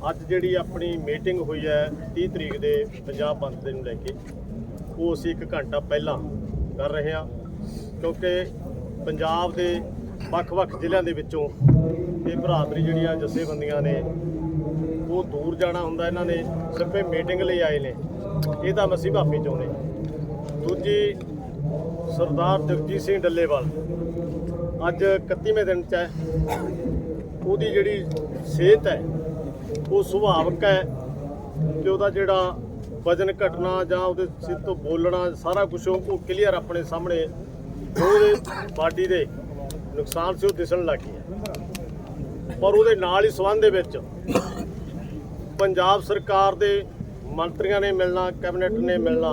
ਅੱਜ ਜਿਹੜੀ ਆਪਣੀ ਮੀਟਿੰਗ ਹੋਈ ਹੈ 30 ਤਰੀਕ ਦੇ ਪੰਜਾਬ ਬੰਦ ਦੇ ਨੂੰ ਲੈ ਕੇ, ਉਹ ਅਸੀਂ ਇੱਕ ਘੰਟਾ ਪਹਿਲਾਂ ਕਰ ਰਹੇ ਹਾਂ, ਕਿਉਂਕਿ ਪੰਜਾਬ ਦੇ ਵੱਖ-ਵੱਖ ਜ਼ਿਲ੍ਹਿਆਂ ਦੇ ਵਿੱਚੋਂ ਇਹ ਭਰਾਤਰੀ ਜਿਹੜੀਆਂ ਜਥੇਬੰਦੀਆਂ ਨੇ, ਉਹ ਦੂਰ ਜਾਣਾ ਹੁੰਦਾ ਇਹਨਾਂ ਨੇ, ਸਿਰਫ ਮੀਟਿੰਗ ਲਈ ਆਏ ਨੇ। ਇਹ ਤਾਂ ਮਸੀਹ ਭਾਪੀ ਚਾਹੁੰਦੇ ਦੂਜੀ, ਸਰਦਾਰ ਜਗਜੀਤ ਸਿੰਘ ਡੱਲੇਵਾਲ ਅੱਜ 31ਵੇਂ ਦਿਨ ਚ ਹੈ। ਉਹਦੀ ਜਿਹੜੀ ਸਿਹਤ ਹੈ ਉਹ ਸੁਭਾਵਕ ਹੈ ਕਿ ਉਹਦਾ ਜਿਹੜਾ ਵਜਨ ਘਟਣਾ ਜਾਂ ਉਹਦੇ ਸਿਰ ਤੋਂ ਬੋਲਣਾ, ਸਾਰਾ ਕੁਝ ਉਹ ਕਲੀਅਰ ਆਪਣੇ ਸਾਹਮਣੇ ਉਹਦੇ ਬਾਡੀ ਦੇ ਨੁਕਸਾਨ ਸੀ ਉਹ ਦਿਸਣ ਲੱਗ ਗਿਆ ਪਰ ਉਹਦੇ ਨਾਲ ਹੀ ਸਬੰਧ ਦੇ ਵਿੱਚ ਪੰਜਾਬ ਸਰਕਾਰ ਦੇ ਮੰਤਰੀਆਂ ਨੇ ਮਿਲਣਾ, ਕੈਬਨਿਟ ਨੇ ਮਿਲਣਾ,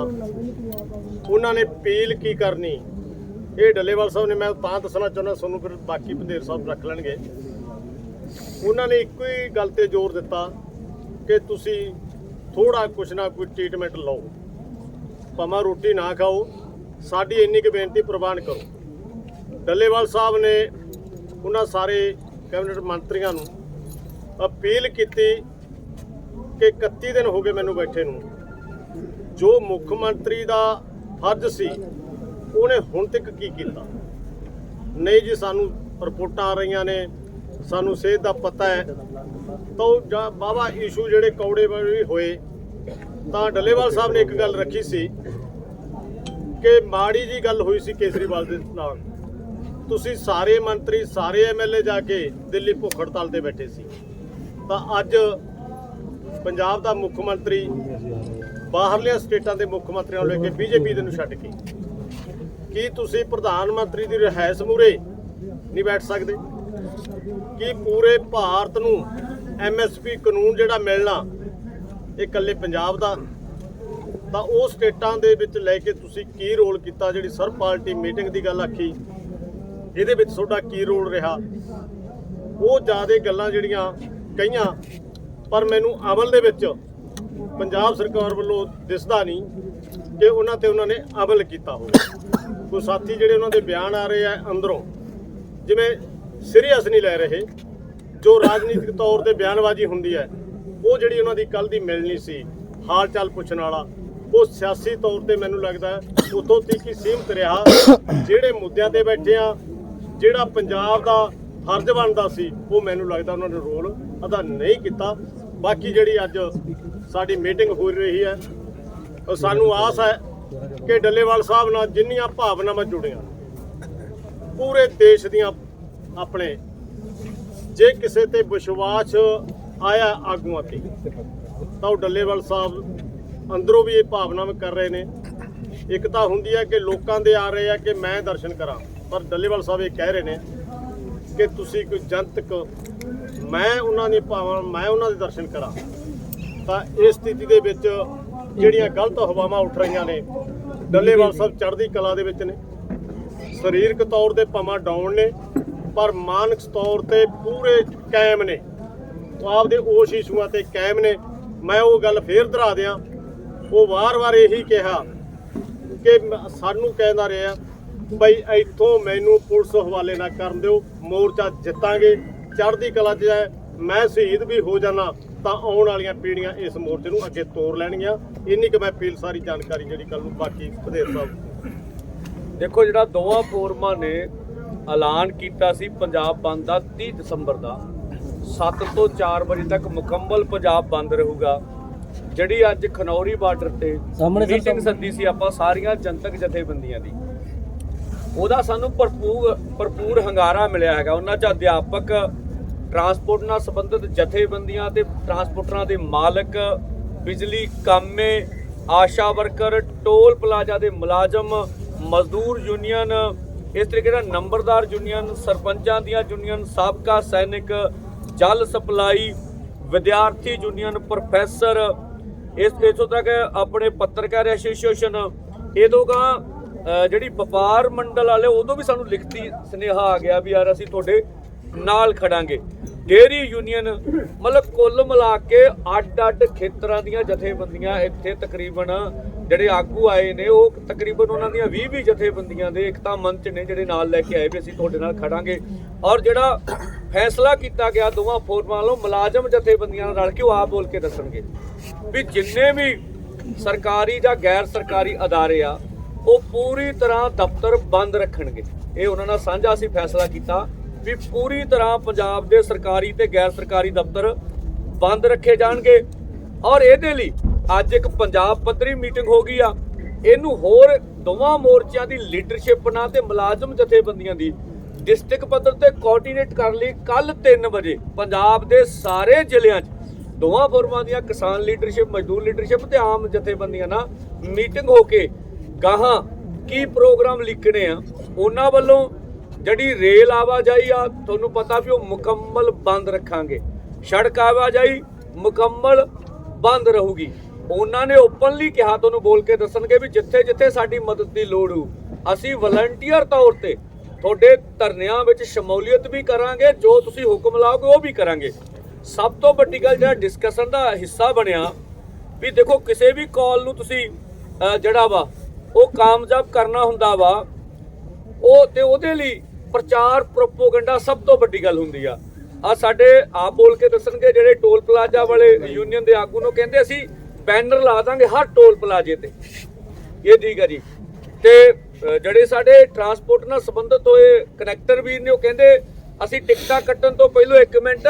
ਉਹਨਾਂ ਨੇ ਅਪੀਲ ਕੀ ਕਰਨੀ? ਇਹ ਡੱਲੇਵਾਲ ਸਾਹਿਬ ਨੇ, ਮੈਂ ਤਾਂ ਦੱਸਣਾ ਚਾਹੁੰਦਾ, ਤੁਹਾਨੂੰ ਫਿਰ ਬਾਕੀ ਬੰਦੇਰ ਸਾਹਿਬ ਰੱਖ ਲੈਣਗੇ। ਉਹਨਾਂ ਨੇ ਇੱਕੋ ਹੀ ਗੱਲ ਤੇ ਜ਼ੋਰ ਦਿੱਤਾ ਕਿ ਤੁਸੀਂ ਥੋੜਾ ਕੁਛ ਨਾ ਕੋਈ ਟ੍ਰੀਟਮੈਂਟ ਲਓ। ਭਾਵੇਂ ਰੋਟੀ ਨਾ ਖਾਓ, ਸਾਡੀ ਇੰਨੀ ਕੁ ਬੇਨਤੀ ਪ੍ਰਵਾਨ ਕਰੋ। ਡੱਲੇਵਾਲ ਸਾਹਿਬ ਨੇ ਉਹਨਾਂ ਸਾਰੇ ਕੈਬਨਿਟ ਮੰਤਰੀਆਂ ਨੂੰ ਅਪੀਲ ਕੀਤੀ ਕਿ 31 ਦਿਨ ਹੋ ਗਏ ਮੈਨੂੰ ਬੈਠੇ ਨੂੰ। ਜੋ ਮੁੱਖ ਮੰਤਰੀ ਦਾ ਫਰਜ਼ ਸੀ, ਉਹਨੇ ਹੁਣ ਤੱਕ ਕੀ ਕੀਤਾ? ਨਹੀਂ ਜੀ, ਸਾਨੂੰ ਰਿਪੋਰਟਾਂ ਆ ਰਹੀਆਂ ਨੇ। ਸਾਨੂੰ ਸਿਹਤ ਦਾ ਪਤਾ ਹੈ। ਤਾਂ ਉਹ ਜਾਂ ਬਾਬਾ ਇਸ਼ੂ ਜਿਹੜੇ ਕੌੜੇ ਵਾਲੇ ਹੋਏ, ਤਾਂ ਡੱਲੇਵਾਲ ਸਾਹਿਬ ਨੇ ਇੱਕ ਗੱਲ ਰੱਖੀ ਸੀ ਕਿ ਮਾੜੀ ਜੀ ਗੱਲ ਹੋਈ ਸੀ ਕੇਜਰੀਵਾਲ ਦੇ ਨਾਲ। ਤੁਸੀਂ ਸਾਰੇ ਮੰਤਰੀ, ਸਾਰੇ ਐਮਐਲਏ ਜਾ ਕੇ ਦਿੱਲੀ ਭੁੱਖ ਹੜਤਾਲ ਤੇ ਬੈਠੇ ਸੀ। ਤਾਂ ਅੱਜ ਪੰਜਾਬ ਦਾ ਮੁੱਖ ਮੰਤਰੀ, ਬਾਹਰਲੀਆਂ ਸਟੇਟਾਂ ਦੇ ਮੁੱਖ ਮੰਤਰੀਆਂ ਨੂੰ ਲੈ ਕੇ ਬੀਜੇਪੀ ਦੇ ਨੂੰ ਛੱਡ ਕੇ। ਕੀ ਤੁਸੀਂ ਪ੍ਰਧਾਨ ਮੰਤਰੀ ਦੀ ਰਿਹਾਇਸ਼ ਮੂਰੇ ਨਹੀਂ ਬੈਠ ਸਕਦੇ? ਕਿ ਪੂਰੇ ਭਾਰਤ ਨੂੰ ਐਮਐਸਪੀ ਕਾਨੂੰਨ ਜਿਹੜਾ ਮਿਲਣਾ, ਇਹ ਇਕੱਲੇ ਪੰਜਾਬ ਦਾ, ਤਾਂ ਉਹ ਸਟੇਟਾਂ ਦੇ ਵਿੱਚ ਲੈ ਕੇ ਤੁਸੀਂ ਕੀ ਰੋਲ ਕੀਤਾ? ਜਿਹੜੀ ਸਰਬ ਪਾਰਟੀ ਮੀਟਿੰਗ ਦੀ ਗੱਲ ਆਖੀ, ਇਹਦੇ ਵਿੱਚ ਤੁਹਾਡਾ ਕੀ ਰੋਲ ਰਿਹਾ? ਉਹ ਜ਼ਿਆਦਾ ਗੱਲਾਂ ਜਿਹੜੀਆਂ ਕਹੀਆਂ, ਪਰ ਮੈਨੂੰ ਅਮਲ ਦੇ ਵਿੱਚ ਪੰਜਾਬ ਸਰਕਾਰ ਵੱਲੋਂ ਦਿਸਦਾ ਨਹੀਂ ਕਿ ਉਹਨਾਂ ਤੇ ਉਹਨਾਂ ਨੇ ਅਮਲ ਕੀਤਾ ਹੋਵੇ। ਕੋਈ ਸਾਥੀ ਜਿਹੜੇ ਉਹਨਾਂ ਦੇ ਬਿਆਨ ਆ ਰਹੇ ਆ ਅੰਦਰੋਂ, ਜਿਵੇਂ ਸੀਰੀਅਸ ਨਹੀਂ ਲੈ ਰਹੇ। ਜੋ ਰਾਜਨੀਤਿਕ ਤੌਰ ਤੇ ਬਿਆਨਬਾਜ਼ੀ ਹੁੰਦੀ ਹੈ, ਉਹ ਜਿਹੜੀ ਉਹਨਾਂ ਦੀ ਕੱਲ ਦੀ ਮਿਲਣੀ ਸੀ ਹਾਲ ਚਾਲ ਪੁੱਛਣ ਵਾਲਾ, ਉਹ ਸਿਆਸੀ ਤੌਰ ਤੇ ਮੈਨੂੰ ਲੱਗਦਾ ਹੈ ਉਤੋਂ ਤੱਕ ਹੀ ਸੀਮਤ ਰਿਹਾ। ਜਿਹੜੇ ਮੁੱਦਿਆਂ ਤੇ ਬੈਠੇ ਆ ਜਿਹੜਾ ਪੰਜਾਬ ਦਾ ਫਰਜ਼ ਬਣਦਾ ਸੀ, ਉਹ ਮੈਨੂੰ ਲੱਗਦਾ ਉਹਨਾਂ ਨੇ ਰੋਲ ਅਦਾ ਨਹੀਂ ਕੀਤਾ। ਬਾਕੀ ਜਿਹੜੀ ਅੱਜ ਸਾਡੀ ਮੀਟਿੰਗ ਹੋ ਰਹੀ ਹੈ, ਉਹ ਸਾਨੂੰ ਆਸ ਹੈ ਕਿ ਡੱਲੇਵਾਲ ਸਾਹਿਬ ਨਾਲ ਜਿੰਨੀਆਂ ਭਾਵਨਾਵਾਂ ਜੁੜੀਆਂ, ਪੂਰੇ ਦੇਸ਼ ਦੀਆਂ ਆਪਣੇ। ਜੇ ਕਿਸੇ ਤੇ ਵਿਸ਼ਵਾਸ ਆਇਆ ਆਗੂਆਂ ਤੇ, ਤਾਂ ਉਹ ਡੱਲੇਵਾਲ ਸਾਹਿਬ ਅੰਦਰੋਂ ਵੀ ਇਹ ਭਾਵਨਾਵਾਂ ਕਰ ਰਹੇ ਨੇ। ਇੱਕ ਤਾਂ ਹੁੰਦੀ ਹੈ ਕਿ ਲੋਕਾਂ ਦੇ ਆ ਰਹੇ ਆ ਕਿ ਮੈਂ ਦਰਸ਼ਨ ਕਰਾਂ, ਪਰ ਡੱਲੇਵਾਲ ਸਾਹਿਬ ਇਹ ਕਹਿ ਰਹੇ ਨੇ ਕਿ ਤੁਸੀਂ ਕੋਈ ਜਨਤਕ, ਮੈਂ ਉਹਨਾਂ ਦੀ ਭਾਵਨਾ, ਮੈਂ ਉਹਨਾਂ ਦੇ ਦਰਸ਼ਨ ਕਰਾਂ। ਤਾਂ ਇਸ ਸਥਿਤੀ ਦੇ ਵਿੱਚ ਜਿਹੜੀਆਂ ਗਲਤ ਹਵਾਵਾਂ ਉੱਠ ਰਹੀਆਂ ਨੇ, ਡੱਲੇਵਾਲ ਸਾਹਿਬ ਚੜ੍ਹਦੀ ਕਲਾ ਦੇ ਵਿੱਚ ਨੇ। ਸਰੀਰਕ ਤੌਰ ਤੇ ਭਾਵਾਂ ਡਾਊਨ ਨੇ। ਪਰ ਮਾਨਕ ਤੌਰ ਤੇ ਪੂਰੇ ਕਾਇਮ ਨੇ। ਆਪਦੇ ਉਸ ਇਸ਼ੂਆਂ ਤੇ ਕਾਇਮ ਨੇ। ਮੈਂ ਉਹ ਗੱਲ ਫੇਰ ਦੁਹਰਾ ਦਿਆਂ। ਉਹ ਵਾਰ-ਵਾਰ ਇਹੀ ਕਿਹਾ ਕਿ ਸਾਨੂੰ ਕਹਿੰਦਾ ਰਿਹਾ ਬਈ ਇੱਥੋਂ ਮੈਨੂੰ ਪੁਲਿਸ ਹਵਾਲੇ ਨਾ ਕਰਨ ਦਿਓ। ਮੋਰਚਾ ਜਿੱਤਾਂਗੇ। ਚੜ੍ਹਦੀ ਕਲਾ 'ਚ ਹੈ। ਮੈਂ ਸ਼ਹੀਦ ਵੀ ਹੋ ਜਾਣਾ ਤਾਂ ਆਉਣ ਵਾਲੀਆਂ ਪੀੜ੍ਹੀਆਂ ਇਸ ਮੋਰਚੇ ਨੂੰ ਅੱਗੇ ਤੋਰ ਲੈਣਗੀਆਂ। ਇੰਨੀ ਕਿ ਮੈਂ ਅਪੀਲ ਸਾਰੀ ਜਾਣਕਾਰੀ ਜਿਹੜੀ ਕੱਲ ਨੂੰ ਬਾਕੀ ਵਧੇਰ ਸਾਹਿਬ ਦੇਖੋ ਜਿਹੜਾ ਦੋਵਾਂ ਫੋਰਮਾਂ ਨੇ ਐਲਾਨ ਕੀਤਾ ਸੀ ਪੰਜਾਬ ਬੰਦ ਦਾ 30 ਦਸੰਬਰ ਦਾ। 7 ਤੋਂ 4 ਵਜੇ ਤੱਕ ਮੁਕੰਮਲ ਪੰਜਾਬ ਬੰਦ ਰਹੂਗਾ। ਜਿਹੜੀ ਅੱਜ ਖਨੌਰੀ ਬਾਰਡਰ ਤੇ ਸਾਹਮਣੇ ਮੀਟਿੰਗ ਸੱਦੀ ਸੀ ਆਪਾਂ ਸਾਰੀਆਂ ਜਨਤਕ ਜਥੇਬੰਦੀਆਂ ਦੀ। ਉਹਦਾ ਸਾਨੂੰ ਭਰਪੂਰ ਭਰਪੂਰ ਹੰਗਾਰਾ ਮਿਲਿਆ ਹੈਗਾ। ਉਹਨਾਂ 'ਚ ਅਧਿਆਪਕ ਟਰਾਂਸਪੋਰਟ ਨਾਲ ਸੰਬੰਧਿਤ ਜਥੇਬੰਦੀਆਂ ਤੇ ਟਰਾਂਸਪੋਰਟਰਾਂ ਦੇ ਮਾਲਕ ਬਿਜਲੀ ਕਾਮੇ ਆਸ਼ਾ ਵਰਕਰ ਟੋਲ ਪਲਾਜ਼ਾ ਦੇ ਮੁਲਾਜ਼ਮ ਮਜ਼ਦੂਰ ਯੂਨੀਅਨ ਇਸ ਤਰੀਕੇ ਨਾਲ ਨੰਬਰਦਾਰ ਯੂਨੀਅਨ, ਸਰਪੰਚਾਂ ਦੀਆਂ ਯੂਨੀਅਨ, ਸਾਬਕਾ ਸੈਨਿਕ, ਜਲ ਸਪਲਾਈ, ਵਿਦਿਆਰਥੀ ਯੂਨੀਅਨ, ਪ੍ਰੋਫੈਸਰ, ਇਸ ਇਥੋਂ ਤੱਕ ਆਪਣੇ ਪੱਤਰਕਾਰ ਐਸੋਸੀਏਸ਼ਨ ਇਹਦੋਂਗਾ ਜਿਹੜੀ ਵਪਾਰ ਮੰਡਲ ਵਾਲੇ, ਉਦੋਂ ਵੀ ਸਾਨੂੰ ਲਿਖਤੀ ਸੁਨੇਹਾ ਆ ਗਿਆ ਵੀ ਯਾਰ ਅਸੀਂ ਤੁਹਾਡੇ ਨਾਲ ਖੜਾਂਗੇ। ਡੇਰੀ ਯੂਨੀਅਨ, ਮਤਲਬ ਕੁੱਲ ਮਿਲਾ ਕੇ ਅੱਡ-ਅੱਡ ਖੇਤਰਾਂ ਦੀਆਂ ਜਥੇਬੰਦੀਆਂ ਇੱਥੇ ਤਕਰੀਬਨ ਜਿਹੜੇ ਆਗੂ ਆਏ ਨੇ, ਉਹ ਤਕਰੀਬਨ ਉਹਨਾਂ ਦੀਆਂ 20 20 ਜਥੇਬੰਦੀਆਂ ਦੇ ਇੱਕ ਮੰਚ ਨੇ ਜਿਹੜੇ ਨਾਲ ਲੈ ਕੇ ਆਏ ਵੀ ਅਸੀਂ ਤੁਹਾਡੇ ਨਾਲ ਖੜਾਂਗੇ। ਔਰ ਜਿਹੜਾ ਫੈਸਲਾ ਕੀਤਾ ਗਿਆ, ਦੋਵਾਂ ਫੋਰਮਾਂ ਵੱਲੋਂ ਮੁਲਾਜ਼ਮ ਜਥੇਬੰਦੀਆਂ ਨਾਲ ਰਲ ਕੇ ਉਹ ਆਪ ਬੋਲ ਕੇ ਦੱਸਣਗੇ ਵੀ ਜਿੰਨੇ ਵੀ ਸਰਕਾਰੀ ਜਾਂ ਗੈਰ ਸਰਕਾਰੀ ਅਦਾਰੇ ਆ, ਉਹ ਪੂਰੀ ਤਰ੍ਹਾਂ ਦਫ਼ਤਰ ਬੰਦ ਰੱਖਣਗੇ। ਇਹ ਉਹਨਾਂ ਨਾਲ ਸਾਂਝਾ ਅਸੀਂ ਫੈਸਲਾ ਕੀਤਾ ਵੀ ਪੂਰੀ ਤਰ੍ਹਾਂ ਪੰਜਾਬ ਦੇ ਸਰਕਾਰੀ ਤੇ ਗੈਰ ਸਰਕਾਰੀ ਦਫ਼ਤਰ ਬੰਦ ਰੱਖੇ ਜਾਣਗੇ। ਔਰ ਇਹਦੇ ਲਈ ਅੱਜ ਇੱਕ ਪੰਜਾਬ ਪੱਧਰੀ ਮੀਟਿੰਗ ਹੋ ਗਈ ਆ। ਇਹਨੂੰ ਹੋਰ ਦੋਵਾਂ ਮੋਰਚਿਆਂ ਦੀ ਲੀਡਰਸ਼ਿਪ ਨਾਲ ਤੇ ਮੁਲਾਜ਼ਮ ਜਥੇਬੰਦੀਆਂ ਦੀ ਡਿਸਟ੍ਰਿਕਟ ਪੱਧਰ ਤੇ ਕੋਆਰਡੀਨੇਟ ਕਰਨ ਲਈ ਕੱਲ 3 ਵਜੇ ਪੰਜਾਬ ਦੇ ਸਾਰੇ ਜ਼ਿਲ੍ਹਿਆਂ 'ਚ ਦੋਵਾਂ ਫੋਰਮਾਂ ਦੀਆਂ ਕਿਸਾਨ ਲੀਡਰਸ਼ਿਪ, ਮਜ਼ਦੂਰ ਲੀਡਰਸ਼ਿਪ ਤੇ ਆਮ ਜਥੇਬੰਦੀਆਂ ਨਾਲ ਮੀਟਿੰਗ ਹੋ ਕੇ ਗਾਹਾਂ ਕੀ ਪ੍ਰੋਗਰਾਮ ਲਿਖਣੇ ਆ, ਉਹਨਾਂ ਵੱਲੋਂ ਜਿਹੜੀ ਰੇਲ ਆਵਾਜਾਈ ਆ, ਤੁਹਾਨੂੰ ਪਤਾ ਵੀ ਉਹ ਮੁਕੰਮਲ ਬੰਦ ਰੱਖਾਂਗੇ। ਸੜਕ ਆਵਾਜਾਈ ਮੁਕੰਮਲ ਬੰਦ ਰਹੂਗੀ। ਉਹਨਾਂ ਨੇ ਓਪਨਲੀ ਕਿਹਾ ਤੁਹਾਨੂੰ ਬੋਲ ਕੇ ਦੱਸਣਗੇ ਵੀ ਜਿੱਥੇ ਜਿੱਥੇ ਸਾਡੀ ਮਦਦ ਦੀ ਲੋੜ ਹੋ ਅਸੀਂ ਵਲੰਟੀਅਰ ਤੌਰ ਤੇ ਤੁਹਾਡੇ ਧਰਨਿਆਂ ਵਿੱਚ ਸ਼ਮੂਲੀਅਤ ਵੀ ਕਰਾਂਗੇ ਜੋ ਤੁਸੀਂ ਹੁਕਮ ਲਾਓਗੇ ਉਹ ਵੀ ਕਰਾਂਗੇ। ਸਭ ਤੋਂ ਵੱਡੀ ਗੱਲ ਜਿਹੜਾ ਡਿਸਕਸ਼ਨ ਦਾ ਹਿੱਸਾ ਬਣਿਆ ਵੀ ਦੇਖੋ ਕਿਸੇ ਵੀ ਕਾਲ ਨੂੰ ਤੁਸੀਂ ਜਿਹੜਾ ਵਾ ਉਹ ਕਾਮਯਾਬ ਕਰਨਾ ਹੁੰਦਾ ਵਾ ਉਹ ਤੇ ਉਹਦੇ ਲਈ ਪ੍ਰਚਾਰ ਪ੍ਰੋਪੋਗੈਂਡਾ ਸਭ ਤੋਂ ਵੱਡੀ ਗੱਲ ਹੁੰਦੀ ਆ। ਆ ਸਾਡੇ ਆਪ ਬੋਲ ਕੇ ਦੱਸਣਗੇ ਜਿਹੜੇ ਟੋਲ ਪਲਾਜ਼ਾ ਵਾਲੇ ਯੂਨੀਅਨ ਦੇ ਆਗੂ ਨੂੰ ਕਹਿੰਦੇ ਅਸੀਂ ਬੈਨਰ ਲਾ ਦਾਂਗੇ ਹਰ ਟੋਲ ਪਲਾਜ਼ੇ ਤੇ। ਇਹ ਠੀਕ ਹੈ ਜੀ। ਤੇ ਜਿਹੜੇ ਸਾਡੇ ਟਰਾਂਸਪੋਰਟ ਨਾਲ ਸੰਬੰਧਿਤ ਹੋਏ ਕਨੈਕਟਰ ਵੀਰ ਨੇ ਉਹ ਕਹਿੰਦੇ, ਅਸੀਂ ਟਿਕਟਾਂ ਕੱਟਣ ਤੋਂ ਪਹਿਲਾਂ 1 ਮਿੰਟ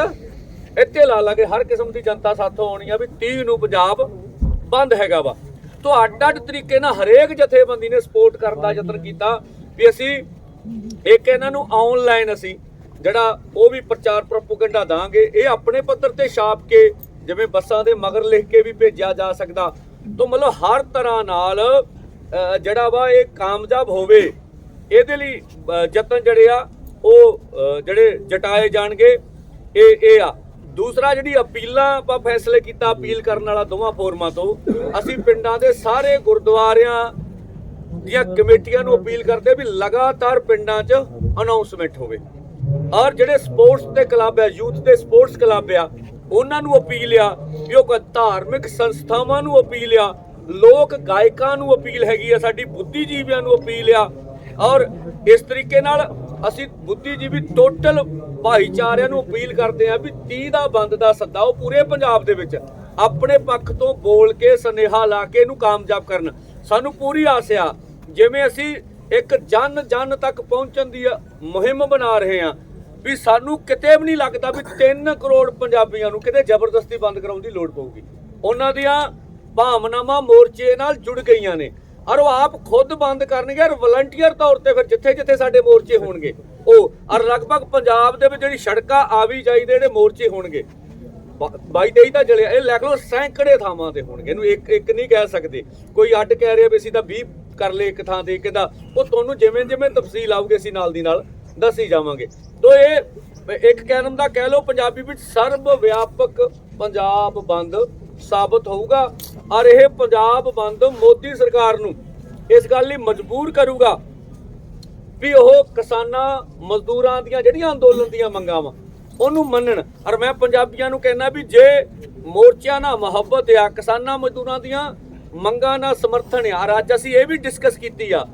ਇੱਥੇ ਲਾ ਲਾਂਗੇ। ਹਰ ਕਿਸਮ ਦੀ ਜਨਤਾ ਸਾਥੋਂ ਆਉਣੀ ਆ ਵੀ 30 ਨੂੰ ਪੰਜਾਬ ਬੰਦ ਹੈਗਾ ਵਾ। ਤੋਂ ਅੱਡ ਅੱਡ ਤਰੀਕੇ ਨਾਲ ਹਰੇਕ ਜਥੇਬੰਦੀ ਨੇ ਸਪੋਰਟ ਕਰਨ ਦਾ ਯਤਨ ਕੀਤਾ ਵੀ ਅਸੀਂ ਇੱਕ ਇਹਨਾਂ ਨੂੰ ਆਨਲਾਈਨ ਅਸੀਂ ਜਿਹੜਾ ਉਹ ਵੀ ਪ੍ਰਚਾਰ ਪ੍ਰੋਪਗੈਂਡਾ ਦਾਂਗੇ। ਇਹ ਆਪਣੇ ਪੱਧਰ ਤੇ ਛਾਪ ਕੇ ਜਿਵੇਂ ਬੱਸਾਂ ਦੇ ਮਗਰ ਲਿਖ ਕੇ ਵੀ ਭੇਜਿਆ ਜਾ ਸਕਦਾ। ਤੋਂ ਮਤਲਬ ਹਰ ਤਰ੍ਹਾਂ ਨਾਲ ਜਿਹੜਾ ਵਾ ਇਹ ਕਾਮਯਾਬ ਹੋਵੇ, ਇਹਦੇ ਲਈ ਯਤਨ ਜਿਹੜੇ ਆ, ਉਹ ਜਿਹੜੇ ਜਟਾਏ ਜਾਣਗੇ, ਇਹ ਇਹ ਆ। ਦੂਸਰਾ ਜਿਹੜੀ ਅਪੀਲਾਂ ਆਪਾਂ ਫੈਸਲੇ ਕੀਤਾ ਅਪੀਲ ਕਰਨ ਵਾਲਾ ਦੋਵਾਂ ਫੋਰਮਾਂ ਤੋਂ, ਅਸੀਂ ਪਿੰਡਾਂ ਦੇ ਸਾਰੇ ਗੁਰਦੁਆਰਿਆਂ ਦੀਆਂ ਕਮੇਟੀਆਂ ਨੂੰ ਅਪੀਲ ਕਰਦੇ ਵੀ ਲਗਾਤਾਰ ਪਿੰਡਾਂ 'ਚ ਅਨਾਉਂਸਮੈਂਟ ਹੋਵੇ। ਔਰ ਜਿਹੜੇ ਸਪੋਰਟਸ ਦੇ ਕਲੱਬ ਆ, ਯੂਥ ਦੇ ਸਪੋਰਟਸ ਕਲੱਬ ਆ, ਉਹਨਾਂ ਨੂੰ ਅਪੀਲ ਆ ਵੀ ਉਹ ਧਾਰਮਿਕ ਸੰਸਥਾਵਾਂ ਨੂੰ ਅਪੀਲ ਆ, ਲੋਕ ਗਾਇਕਾਂ ਨੂੰ ਅਪੀਲ ਹੈਗੀ ਆ, ਸਾਡੀ ਬੁੱਧੀਜੀਵੀਆਂ ਨੂੰ ਅਪੀਲ ਆ। ਔਰ ਇਸ ਤਰੀਕੇ ਨਾਲ ਅਸੀਂ ਬੁੱਧੀਜੀਵੀ ਟੋਟਲ ਭਾਈਚਾਰਿਆਂ ਨੂੰ ਅਪੀਲ ਕਰਦੇ ਆ ਵੀ 30 ਦਾ ਬੰਦ ਦਾ ਸੱਦਾ ਉਹ ਪੂਰੇ ਪੰਜਾਬ ਦੇ ਵਿੱਚ, ਆਪਣੇ ਪੱਖ ਤੋਂ ਬੋਲ ਕੇ, ਸਨੇਹਾ ਲਾ ਕੇ ਇਹਨੂੰ ਕਾਮਯਾਬ ਕਰਨ। ਸਾਨੂੰ ਪੂਰੀ ਆਸ ਆ, ਜਿਵੇਂ ਅਸੀਂ ਇੱਕ ਜਨ ਜਨ ਤੱਕ ਪਹੁੰਚਣ ਦੀ ਮੁਹਿੰਮ ਬਣਾ ਰਹੇ ਹਾਂ ਵੀ ਸਾਨੂੰ ਕਿਤੇ ਵੀ ਨਹੀਂ ਲੱਗਦਾ ਵੀ 3 ਕਰੋੜ ਪੰਜਾਬੀਆਂ ਨੂੰ ਕਿਤੇ ਜ਼ਬਰਦਸਤੀ ਬੰਦ ਕਰਾਉਣ ਦੀ ਲੋੜ ਪਊਗੀ। ਉਹਨਾਂ ਦੀਆਂ ਭਾਵਨਾਵਾਂ ਮੋਰਚੇ ਨਾਲ ਜੁੜ ਗਈਆਂ ਨੇ। ਔਰ ਉਹ ਆਪ ਖੁਦ ਬੰਦ ਕਰਨਗੇ ਔਰ ਵਲੰਟੀਅਰ ਤੌਰ ਤੇ ਫਿਰ ਜਿੱਥੇ ਜਿੱਥੇ ਸਾਡੇ ਮੋਰਚੇ ਹੋਣਗੇ, ਉਹ ਔਰ ਲਗਭਗ ਪੰਜਾਬ ਦੇ ਵਿੱਚ ਜਿਹੜੀ ਸੜਕਾਂ ਆਵੀ ਜਾਈ ਦੇ ਜਿਹੜੇ ਮੋਰਚੇ ਹੋਣਗੇ ਬਾਈ ਤੇਈ ਤਾਂ ਜਲਿਆ ਇਹ ਲਿਖ ਲਓ ਸੈਂਕੜੇ ਥਾਵਾਂ ਤੇ ਹੋਣਗੇ। ਇਹਨੂੰ ਇੱਕ ਇੱਕ ਨਹੀਂ ਕਹਿ ਸਕਦੇ। ਕੋਈ ਅੱਡ ਕਹਿ ਰਿਹਾ ਵੀ ਅਸੀਂ ਤਾਂ 20 ਕਰ ਲਏ ਇੱਕ ਥਾਂ ਤੇ ਕਹਿੰਦਾ ਉਹ ਤੁਹਾਨੂੰ ਜਿਵੇਂ ਜਿਵੇਂ ਤਫਸੀਲ ਆਊਗੀ ਅਸੀਂ ਨਾਲ ਦੀ ਨਾਲ ਦੱਸੀ ਜਾਵਾਂਗੇ। ਤੋ ਇਹ ਇੱਕ ਕਹਿਣ ਦਾ ਕਹਿ ਲਓ, ਪੰਜਾਬੀ ਵਿੱਚ ਸਰਬ ਵਿਆਪਕ ਪੰਜਾਬ ਬੰਦ ਸਾਬਤ ਹੋਊਗਾ ਔਰ ਇਹ ਪੰਜਾਬ ਬੰਦ ਮੋਦੀ ਸਰਕਾਰ ਨੂੰ ਇਸ ਗੱਲ ਲਈ ਮਜਬੂਰ ਕਰੂਗਾ ਵੀ ਉਹ ਕਿਸਾਨਾਂ, ਮਜ਼ਦੂਰਾਂ ਦੀਆਂ ਜਿਹੜੀਆਂ ਅੰਦੋਲਨ ਦੀਆਂ ਮੰਗਾਂ ਵਾ, ਉਹਨੂੰ ਮੰਨਣ। ਔਰ ਮੈਂ ਪੰਜਾਬੀਆਂ ਨੂੰ ਕਹਿਣਾ ਵੀ ਜੇ ਮੋਰਚਿਆਂ ਨਾਲ ਮੁਹੱਬਤ ਆ, ਕਿਸਾਨਾਂ, ਮਜ਼ਦੂਰਾਂ ਦੀਆਂ ਮੰਗਾਂ ਨਾਲ ਸਮਰਥਨ ਆ। ਅੱਜ ਅਸੀਂ ਇਹ ਵੀ ਡਿਸਕਸ ਕੀਤੀ ਆ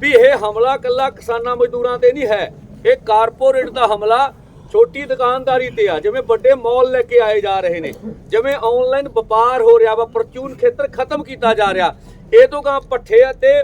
ਵੀ ਇਹ ਹਮਲਾ ਕੱਲਾ ਕਿਸਾਨਾਂ ਮਜ਼ਦੂਰਾਂ ਤੇ ਨਹੀਂ ਹੈ। ਇਹ ਕਾਰਪੋਰੇਟ ਦਾ ਹਮਲਾ ਛੋਟੀ ਦੁਕਾਨਦਾਰੀ ਤੇ ਆ। ਜਿਵੇਂ ਵੱਡੇ ਮਾਲ ਲੈ ਕੇ ਆਏ ਜਾ ਰਹੇ ਨੇ। ਜਿਵੇਂ ਆਨਲਾਈਨ ਵਪਾਰ ਹੋ ਰਿਹਾ ਵਾ, ਪ੍ਰਚੂਨ ਖੇਤਰ ਖਤਮ ਕੀਤਾ ਜਾ ਰਿਹਾ। ਇਹ ਤੋਂ ਗਾ ਪੱਠੇ ਅਤੇ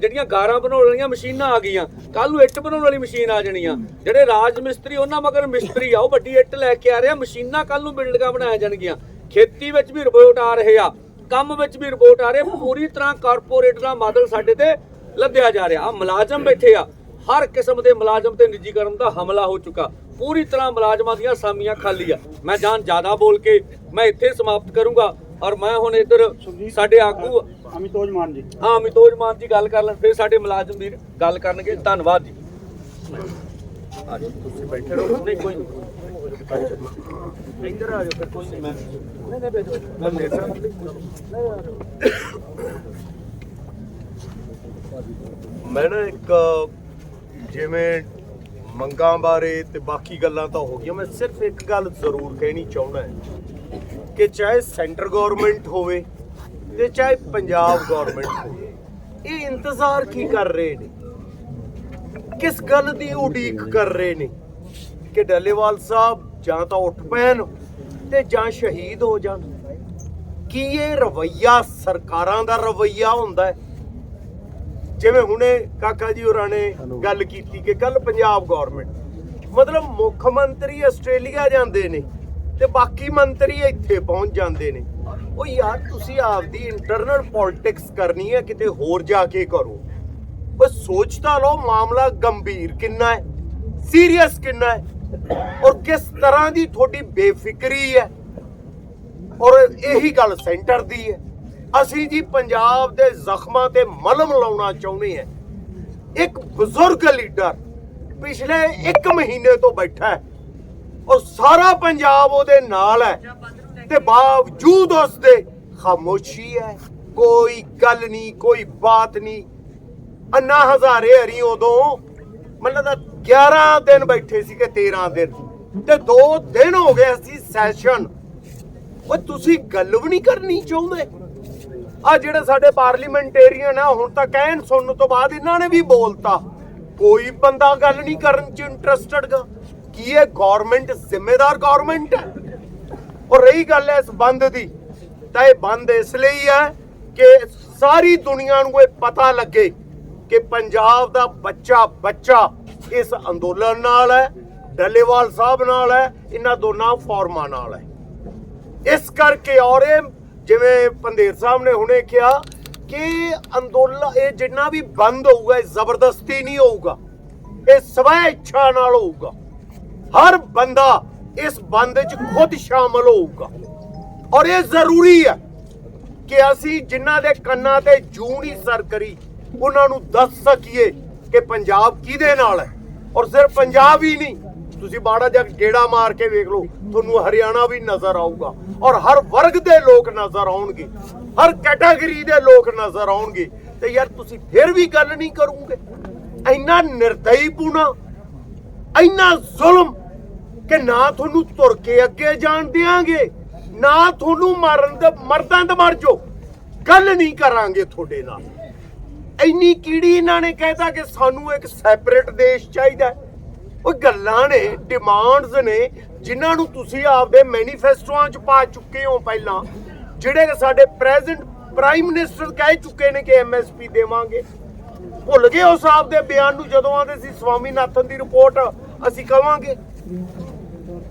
ਜਿਹੜੀਆਂ ਗਾਰਾਂ ਬਣਾਉਣ ਵਾਲੀਆਂ ਮਸ਼ੀਨਾਂ ਆ ਗਈਆਂ। ਕੱਲ ਨੂੰ ਇੱਟ ਬਣਾਉਣ ਵਾਲੀ ਮਸ਼ੀਨ ਆ ਜਾਣੀਆਂ ਜਿਹੜੇ ਰਾਜ ਮਿਸਤਰੀ, ਉਹਨਾਂ ਮਗਰ ਮਿਸਤਰੀ ਆ। ਉਹ ਵੱਡੀ ਇੱਟ ਲੈ ਕੇ ਆ ਰਿਹਾ ਮਸ਼ੀਨਾਂ ਕੱਲ ਨੂੰ ਬਿਲਡਿੰਗਾਂ ਬਣਾਇਆ ਜਾਣਗੀਆਂ। ਖੇਤੀ ਵਿੱਚ ਵੀ ਰਿਪੋਰਟ ਆ ਰਹੇ ਆ। ਕੰਮ ਵਿੱਚ ਵੀ ਰਿਪੋਰਟ ਆ ਰਹੇ ਪੂਰੀ ਤਰ੍ਹਾਂ ਕਾਰਪੋਰੇਟ ਦਾ ਮਾਡਲ ਸਾਡੇ ਤੇ ਲੱਦਿਆ ਜਾ ਰਿਹਾ। ਆ ਮੁਲਾਜ਼ਮ ਬੈਠੇ ਆ। ਹਰ ਕਿਸਮ ਦੇ ਮੁਲਾਜ਼ਮ ਤੇ ਨਿੱਜੀਕਰਨ ਦਾ ਹਮਲਾ ਹੋ ਚੁੱਕਾ। ਪੂਰੀ ਤਰ੍ਹਾਂ ਮੁਲਾਜ਼ਮਾਂ ਦੀਆਂ ਸਾਮੀਆਂ ਖਾਲੀ ਆ। ਮੈਂ ਜਾਨ ਜ਼ਿਆਦਾ ਬੋਲ ਕੇ ਮੈਂ ਇੱਥੇ ਸਮਾਪਤ ਕਰੂੰਗਾ ਔਰ ਮੈਂ ਹੁਣ ਇੱਧਰ ਸਾਡੇ ਆਗੂ ਅਮਿਤੋਜ ਮਾਨ ਜੀ। ਹਾਂ ਅਮਿਤੋਜ ਮਾਨ ਜੀ ਗੱਲ ਕਰ ਲੈਣ ਫਿਰ ਸਾਡੇ ਮੁਲਾਜ਼ਮ ਵੀਰ ਗੱਲ ਕਰਨਗੇ। ਧੰਨਵਾਦ ਜੀ। ਆ ਜਾਓ ਤੁਸੀਂ ਬੈਠੇ ਰਹੋ। ਨਹੀਂ ਕੋਈ ਨਹੀਂ। ਇੱਧਰ ਆ ਜਾਓ ਫਿਰ ਕੋਈ ਨਹੀਂ ਮੈਂ ਨਹੀਂ ਨਹੀਂ ਬੈਠੋ ਮੈਂ ਮੇਰੇ ਸਾਹਮਣੇ। ਮੈਂ ਨਾ ਇੱਕ ਜਿਵੇਂ ਮੰਗਾਂ ਬਾਰੇ ਤੇ ਬਾਕੀ ਗੱਲਾਂ ਤਾਂ ਹੋ ਗਈਆਂ ਮੈਂ ਸਿਰਫ ਇੱਕ ਗੱਲ ਜ਼ਰੂਰ ਕਹਿਣੀ ਚਾਹੁੰਦਾ ਹਾਂ ਕਿ ਚਾਹੇ ਸੈਂਟਰ ਗਵਰਨਮੈਂਟ ਹੋਵੇ ਤੇ ਚਾਹੇ ਪੰਜਾਬ ਗਵਰਨਮੈਂਟ ਹੋਵੇ ਇਹ ਇੰਤਜ਼ਾਰ ਕੀ ਕਰ ਰਹੇ ਨੇ? ਕਿਸ ਗੱਲ ਦੀ ਉਡੀਕ ਕਰ ਰਹੇ ਨੇ? ਕਿ ਡੱਲੇਵਾਲ ਸਾਹਿਬ ਜਾਂ ਤਾਂ ਉੱਠ ਪੈਣ ਤੇ ਜਾਂ ਸ਼ਹੀਦ ਹੋ ਜਾਣ। ਕੀ ਇਹ ਰਵਈਆ ਸਰਕਾਰਾਂ ਦਾ ਰਵਈਆ ਹੁੰਦਾ ਹੈ? ਜਿਵੇਂ ਹੁਣੇ ਕਾਕਾ ਜੀ ਹੋਰਾਂ ਨੇ ਗੱਲ ਕੀਤੀ ਕਿ ਕੱਲ ਪੰਜਾਬ ਗਵਰਨਮੈਂਟ ਮਤਲਬ ਮੁੱਖ ਮੰਤਰੀ ਆਸਟ੍ਰੇਲੀਆ ਜਾਂਦੇ ਨੇ ਤੇ ਬਾਕੀ ਮੰਤਰੀ ਇੱਥੇ ਪਹੁੰਚ ਜਾਂਦੇ ਨੇ। ਉਹ ਯਾਰ ਤੁਸੀਂ ਆਪਦੀ ਇੰਟਰਨਲ ਪੋਲਿਟਿਕਸ ਕਰਨੀ ਹੈ ਕਿਤੇ ਹੋਰ ਜਾ ਕੇ ਕਰੋ। ਬਸ ਸੋਚ ਤਾਂ ਲਓ ਮਾਮਲਾ ਗੰਭੀਰ ਕਿੰਨਾ ਹੈ ਸੀਰੀਅਸ ਕਿੰਨਾ ਹੈ। ਔਰ ਕਿਸ ਤਰ੍ਹਾਂ ਦੀ ਤੁਹਾਡੀ ਬੇਫਿਕਰੀ ਹੈ? ਔਰ ਇਹੀ ਗੱਲ ਸੈਂਟਰ ਦੀ ਹੈ। ਅਸੀਂ ਜੀ ਪੰਜਾਬ ਦੇ ਜ਼ਖਮਾਂ ਤੇ ਮਲਮ ਲਾਉਣਾ ਚਾਹੁੰਦੇ ਹਾਂ। ਇੱਕ ਬਜ਼ੁਰਗ ਲੀਡਰ ਪਿਛਲੇ 1 ਮਹੀਨੇ ਤੋਂ ਬੈਠਾ ਹੈ ਔਰ ਸਾਰਾ ਪੰਜਾਬ ਉਹਦੇ ਨਾਲ ਹੈ ਤੇ ਬਾਵਜੂਦ ਉਸ ਦੇ ਖਾਮੋਸ਼ੀ ਹੈ। ਕੋਈ ਗੱਲ ਨਹੀਂ, ਕੋਈ ਬਾਤ ਨਹੀਂ। ਅੰਨਾ ਹਜ਼ਾਰੇ ਹਰੀ ਉਦੋਂ, ਮਤਲਬ 11 ਦਿਨ ਬੈਠੇ ਸੀਗੇ ਕਿ 13 ਦਿਨ। ਤੇ 2 ਦਿਨ ਹੋ ਗਏ ਅਸੀਂ ਸੈਸ਼ਨ ਓਏ, ਤੁਸੀਂ ਗੱਲ ਵੀ ਨਹੀਂ ਕਰਨੀ ਚਾਹੁੰਦੇ? ਆ ਜਿਹੜੇ ਸਾਡੇ ਪਾਰਲੀਮੈਂਟੇਰੀਅਨ ਆ, ਹੁਣ ਤਾਂ ਕਹਿਣ ਸੁਣਨ ਤੋਂ ਬਾਅਦ ਇਹਨਾਂ ਨੇ ਵੀ ਬੋਲਤਾ। ਕੋਈ ਬੰਦਾ ਗੱਲ ਨਹੀਂ ਕਰਨ ਚ ਇੰਟਰਸਟਡ ਗਾ। ਕੀ ਇਹ ਗਵਰਨਮੈਂਟ ਜ਼ਿੰਮੇਦਾਰ ਗਵਰਨਮੈਂਟ ਹੈ? ਔਰ ਰਹੀ ਗੱਲ ਹੈ ਇਸ ਬੰਦ ਦੀ, ਤਾਂ ਇਹ ਬੰਦ ਇਸ ਲਈ ਹੈ ਕਿ ਸਾਰੀ ਦੁਨੀਆ ਨੂੰ ਇਹ ਪਤਾ ਲੱਗੇ ਕਿ ਪੰਜਾਬ ਦਾ ਬੱਚਾ ਬੱਚਾ ਇਸ ਅੰਦੋਲਨ ਨਾਲ ਹੈ, ਡੱਲੇਵਾਲ ਸਾਹਿਬ ਨਾਲ ਹੈ, ਇਹਨਾਂ ਦੋਨਾਂ ਫੋਰਮਾਂ ਨਾਲ ਹੈ। ਇਸ ਕਰਕੇ ਔਰ ਇਹ ਜਿਵੇਂ ਪੰਦੇਰ ਸਾਹਿਬ ਨੇ ਹੁਣੇ ਕਿਹਾ ਕਿ ਅੰਦੋਲਨ, ਇਹ ਜਿੰਨਾ ਵੀ ਬੰਦ ਹੋਊਗਾ, ਇਹ ਜ਼ਬਰਦਸਤੀ ਨਹੀਂ ਹੋਊਗਾ, ਇਹ ਸਵੈ ਇੱਛਾ ਨਾਲ ਹੋਊਗਾ। ਹਰ ਬੰਦਾ ਇਸ ਬੰਦ ਵਿੱਚ ਖੁਦ ਸ਼ਾਮਲ ਹੋਊਗਾ। ਔਰ ਇਹ ਜ਼ਰੂਰੀ ਹੈ ਕਿ ਅਸੀਂ ਜਿਨ੍ਹਾਂ ਦੇ ਕੰਨਾਂ ਤੇ ਜੂੰ ਨਹੀਂ ਸਰ ਕਰੀ ਉਹਨਾਂ ਨੂੰ ਦੱਸ ਸਕੀਏ ਕਿ ਪੰਜਾਬ ਕਿਹਦੇ ਨਾਲ ਹੈ। ਔਰ ਸਿਰਫ ਪੰਜਾਬ ਹੀ ਨਹੀਂ, ਤੁਸੀਂ ਬਾੜਾ ਜਾ ਗੇੜਾ ਮਾਰ ਕੇ ਵੇਖ ਲਓ, ਤੁਹਾਨੂੰ ਹਰਿਆਣਾ ਵੀ ਨਜ਼ਰ ਆਊਗਾ। ਔਰ ਹਰ ਵਰਗ ਦੇ ਲੋਕ ਨਜ਼ਰ ਆਉਣਗੇ, ਹਰ ਕੈਟਾਗਰੀ ਦੇ ਲੋਕ ਨਜ਼ਰ ਆਉਣਗੇ। ਤੇ ਯਾਰ ਤੁਸੀਂ ਫਿਰ ਵੀ ਗੱਲ ਨਹੀਂ ਕਰੋਗੇ। ਇੰਨਾ ਨਿਰਦਈ ਪੂਣਾ, ਇੰਨਾ ਜ਼ੁਲਮ ਕਿ ਨਾ ਤੁਹਾਨੂੰ ਤੁਰ ਕੇ ਅੱਗੇ ਜਾਣ ਦਿਆਂਗੇ, ਨਾ ਤੁਹਾਨੂੰ ਮਰਨ ਦੇ, ਮਰਦਾਂ ਤੇ ਮਰ ਜਾਓ। ਗੱਲ ਨਹੀਂ ਕਰਾਂਗੇ ਤੁਹਾਡੇ ਨਾਲ। ਇੰਨੀ ਕੀੜੀ ਇਹਨਾਂ ਨੇ ਕਹਿਤਾ ਕਿ ਸਾਨੂੰ ਇੱਕ ਸੈਪਰੇਟ ਦੇਸ਼ ਚਾਹੀਦਾ ਉਹ ਗੱਲਾਂ ਨੇ ਡਿਮਾਂਡਸ ਨੇ, ਜਿਨ੍ਹਾਂ ਨੂੰ ਤੁਸੀਂ ਆਪਦੇ ਮੈਨੀਫੈਸਟੋਆਂ 'ਚ ਪਾ ਚੁੱਕੇ ਹੋ ਪਹਿਲਾਂ, ਜਿਹੜੇ ਕਿ ਸਾਡੇ ਪ੍ਰੈਜ਼ੈਂਟ ਪ੍ਰਾਈਮ ਮਿਨਿਸਟਰ ਕਹਿ ਚੁੱਕੇ ਨੇ ਕਿ ਐਮਐਸਪੀ ਦੇਵਾਂਗੇ। ਭੁੱਲ ਗਏ ਉਸ ਆਪਦੇ ਬਿਆਨ ਨੂੰ ਜਦੋਂ ਆਂਦੇ ਸੀ, ਸਵਾਮੀਨਾਥਨ ਦੀ ਰਿਪੋਰਟ ਅਸੀਂ ਕਵਾਂਗੇ।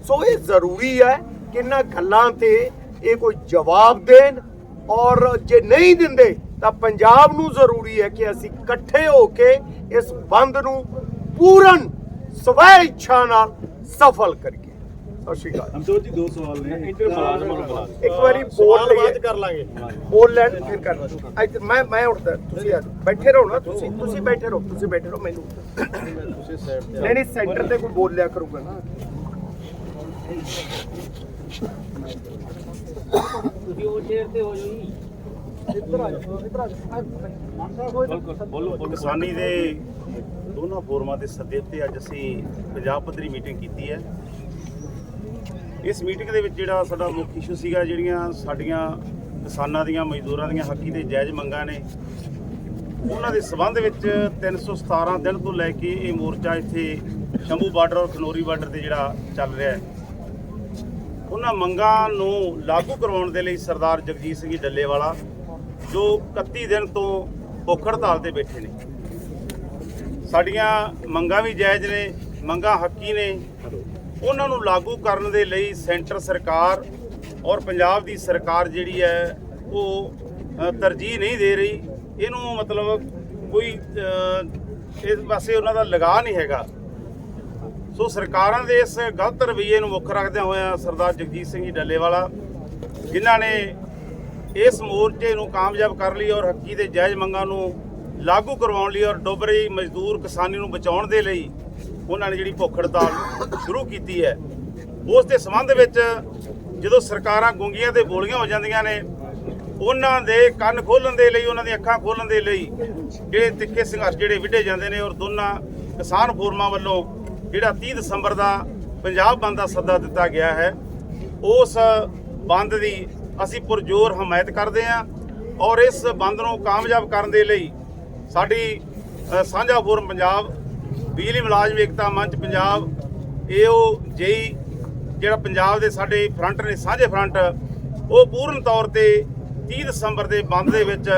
ਸੋ ਇਹ ਜ਼ਰੂਰੀ ਹੈ ਕਿ ਇਹਨਾਂ ਗੱਲਾਂ ਤੇ ਇਹ ਕੋਈ ਜਵਾਬ ਦੇਣ ਔਰ ਜੇ ਨਹੀਂ ਦਿੰਦੇ ਤਾਂ ਪੰਜਾਬ ਨੂੰ ਜ਼ਰੂਰੀ ਹੈ ਕਿ ਅਸੀਂ ਇਕੱਠੇ ਹੋ ਕੇ ਇਸ ਬੰਦ ਨੂੰ ਪੂਰਨ ਸਵੈ ਇੱਛਾ ਨਾਲ ਸਫਲ ਕਰੀਏ। ਸਤਿ ਸ਼੍ਰੀ ਅਕਾਲ। ਅਮਤੋਰ ਜੀ ਦੋ ਸਵਾਲ ਨੇ। ਇੱਕ ਮੁਲਾਜ਼ਮਾਂ ਨੂੰ ਬੁਲਾ ਇੱਕ ਵਾਰੀ ਬੋਲ ਸਵਾਲ ਬਾਅਦ ਲਈਏ ਚ ਕਰ ਲਾਂਗੇ। ਬੋਲ ਲੈਣ ਫਿਰ ਕਰ ਇੱਥੇ ਮੈਂ ਮੈਂ ਉੱਠਦਾ। ਤੁਸੀਂ ਆ ਜਾਓ। ਬੈਠੇ ਰਹੋ ਨਾ ਤੁਸੀਂ। ਤੁਸੀਂ ਬੈਠੇ ਰਹੋ। ਤੁਸੀਂ ਬੈਠੇ ਰਹੋ ਮੈਨੂੰ। ਤੁਸੀਂ ਸਾਈਡ ਤੇ ਨਹੀਂ ਨਹੀਂ ਸੈਂਟਰ ਤੇ ਕੋਈ ਬੋਲ ਲਿਆ ਕਰੂਗਾ ਨਾ। ਬੋਲੋ ਬੋਲੋ ਕਿਸਾਨੀ ਦੇ ਦੋਨਾਂ ਫੋਰਮਾਂ ਦੇ ਸੱਦੇ ਉੱਤੇ ਅੱਜ ਅਸੀਂ ਪੰਜਾਬ ਪੱਧਰੀ ਮੀਟਿੰਗ ਕੀਤੀ ਹੈ। ਇਸ ਮੀਟਿੰਗ ਦੇ ਵਿੱਚ ਜਿਹੜਾ ਸਾਡਾ ਮੁੱਖ ਇਸ਼ੂ ਸੀਗਾ, ਜਿਹੜੀਆਂ ਸਾਡੀਆਂ ਕਿਸਾਨਾਂ ਦੀਆਂ, ਮਜ਼ਦੂਰਾਂ ਦੀਆਂ ਹੱਕੀ ਤੇ ਜਾਇਜ਼ ਮੰਗਾਂ ਨੇ, ਉਹਨਾਂ ਦੇ ਸਬੰਧ ਵਿੱਚ 317 ਦਿਨ ਤੋਂ ਲੈ ਕੇ ਇਹ ਮੋਰਚਾ ਇੱਥੇ ਸ਼ੰਭੂ ਬਾਰਡਰ ਔਰ ਖਨੋਰੀ ਬਾਰਡਰ ਤੇ ਜਿਹੜਾ ਚੱਲ ਰਿਹਾ ਹੈ। ਉਹਨਾਂ ਮੰਗਾਂ ਨੂੰ ਲਾਗੂ ਕਰਵਾਉਣ ਦੇ ਲਈ ਸਰਦਾਰ ਜਗਜੀਤ ਸਿੰਘ ਜੀ ਡੱਲੇਵਾਲਾ ਜੋ 31 ਦਿਨ ਤੋਂ ਭੁੱਖ ਹੜਤਾਲ ਤੇ ਬੈਠੇ ਨੇ। ਸਾਡੀਆਂ ਮੰਗਾਂ ਵੀ ਜਾਇਜ਼ ਨੇ, ਮੰਗਾਂ ਹੱਕੀ ਨੇ। ਉਹਨਾਂ ਨੂੰ ਲਾਗੂ ਕਰਨ ਦੇ ਲਈ ਸੈਂਟਰ ਸਰਕਾਰ ਔਰ ਪੰਜਾਬ ਦੀ ਸਰਕਾਰ ਜਿਹੜੀ ਹੈ, ਉਹ ਤਰਜੀਹ ਨਹੀਂ ਦੇ ਰਹੀ। ਇਹਨੂੰ ਮਤਲਬ ਕੋਈ ਇਸ ਪਾਸੇ ਉਹਨਾਂ ਦਾ ਲਗਾ ਨਹੀਂ ਹੈਗਾ। ਸੋ ਸਰਕਾਰਾਂ ਦੇ ਇਸ ਗਲਤ ਰਵੱਈਏ ਨੂੰ ਮੁੱਖ ਰੱਖਦਿਆਂ ਹੋਇਆਂ ਸਰਦਾਰ ਜਗਜੀਤ ਸਿੰਘ ਜੀ ਡੱਲੇਵਾਲਾ, ਜਿਨ੍ਹਾਂ ਨੇ ਇਸ ਮੋਰਚੇ ਨੂੰ ਕਾਮਯਾਬ ਕਰਨ ਲਈ ਔਰ ਹੱਕੀ ਦੇ ਜਾਇਜ਼ ਮੰਗਾਂ ਨੂੰ ਲਾਗੂ ਕਰਵਾਉਣ ਲਈ ਔਰ ਡੁੱਬ ਮਜ਼ਦੂਰ ਕਿਸਾਨੀ ਨੂੰ ਬਚਾਉਣ ਦੇ ਲਈ ਉਹਨਾਂ ਨੇ ਜਿਹੜੀ ਭੁੱਖ ਹੜਤਾਲ ਸ਼ੁਰੂ ਕੀਤੀ ਹੈ, ਉਸ ਦੇ ਸੰਬੰਧ ਵਿੱਚ ਜਦੋਂ ਸਰਕਾਰਾਂ ਗੁੰਗੀਆਂ ਤੇ ਬੋਲੀਆਂ ਹੋ ਜਾਂਦੀਆਂ ਨੇ, ਉਹਨਾਂ ਦੇ ਕੰਨ ਖੋਲਣ ਦੇ ਲਈ, ਉਹਨਾਂ ਦੀਆਂ ਅੱਖਾਂ ਖੋਲਣ ਦੇ ਲਈ ਜਿਹੜੇ ਤਿੱਖੇ ਸੰਘਰਸ਼ ਜਿਹੜੇ ਵਿੱਢੇ ਜਾਂਦੇ ਨੇ ਔਰ ਦੋਨਾਂ ਕਿਸਾਨ ਫੋਰਮਾਂ ਵੱਲੋਂ ਜਿਹੜਾ 30 ਦਸੰਬਰ ਦਾ ਪੰਜਾਬ ਬੰਦ ਦਾ ਸੱਦਾ ਦਿੱਤਾ ਗਿਆ ਹੈ, ਉਸ ਬੰਦ ਦੀ ਅਸੀਂ ਪੁਰਜੋਰ ਹਮਾਇਤ ਕਰਦੇ ਹਾਂ ਔਰ ਇਸ ਬੰਦ ਨੂੰ ਕਾਮਯਾਬ ਕਰਨ ਦੇ ਲਈ ਸਾਡੀ ਸਾਂਝਾ ਫੋਰਮ ਪੰਜਾਬ, ਬਿਜਲੀ ਮੁਲਾਜ਼ਮ ਏਕਤਾ ਮੰਚ ਪੰਜਾਬ ਇਹ ਉਹ ਜੇਈ, ਜਿਹੜਾ ਪੰਜਾਬ ਦੇ ਸਾਡੇ ਫਰੰਟ ਨੇ, ਸਾਂਝੇ ਫਰੰਟ, ਉਹ ਪੂਰਨ ਤੌਰ ਤੇ 30 ਦਸੰਬਰ ਦੇ ਬੰਦ ਦੇ ਵਿੱਚ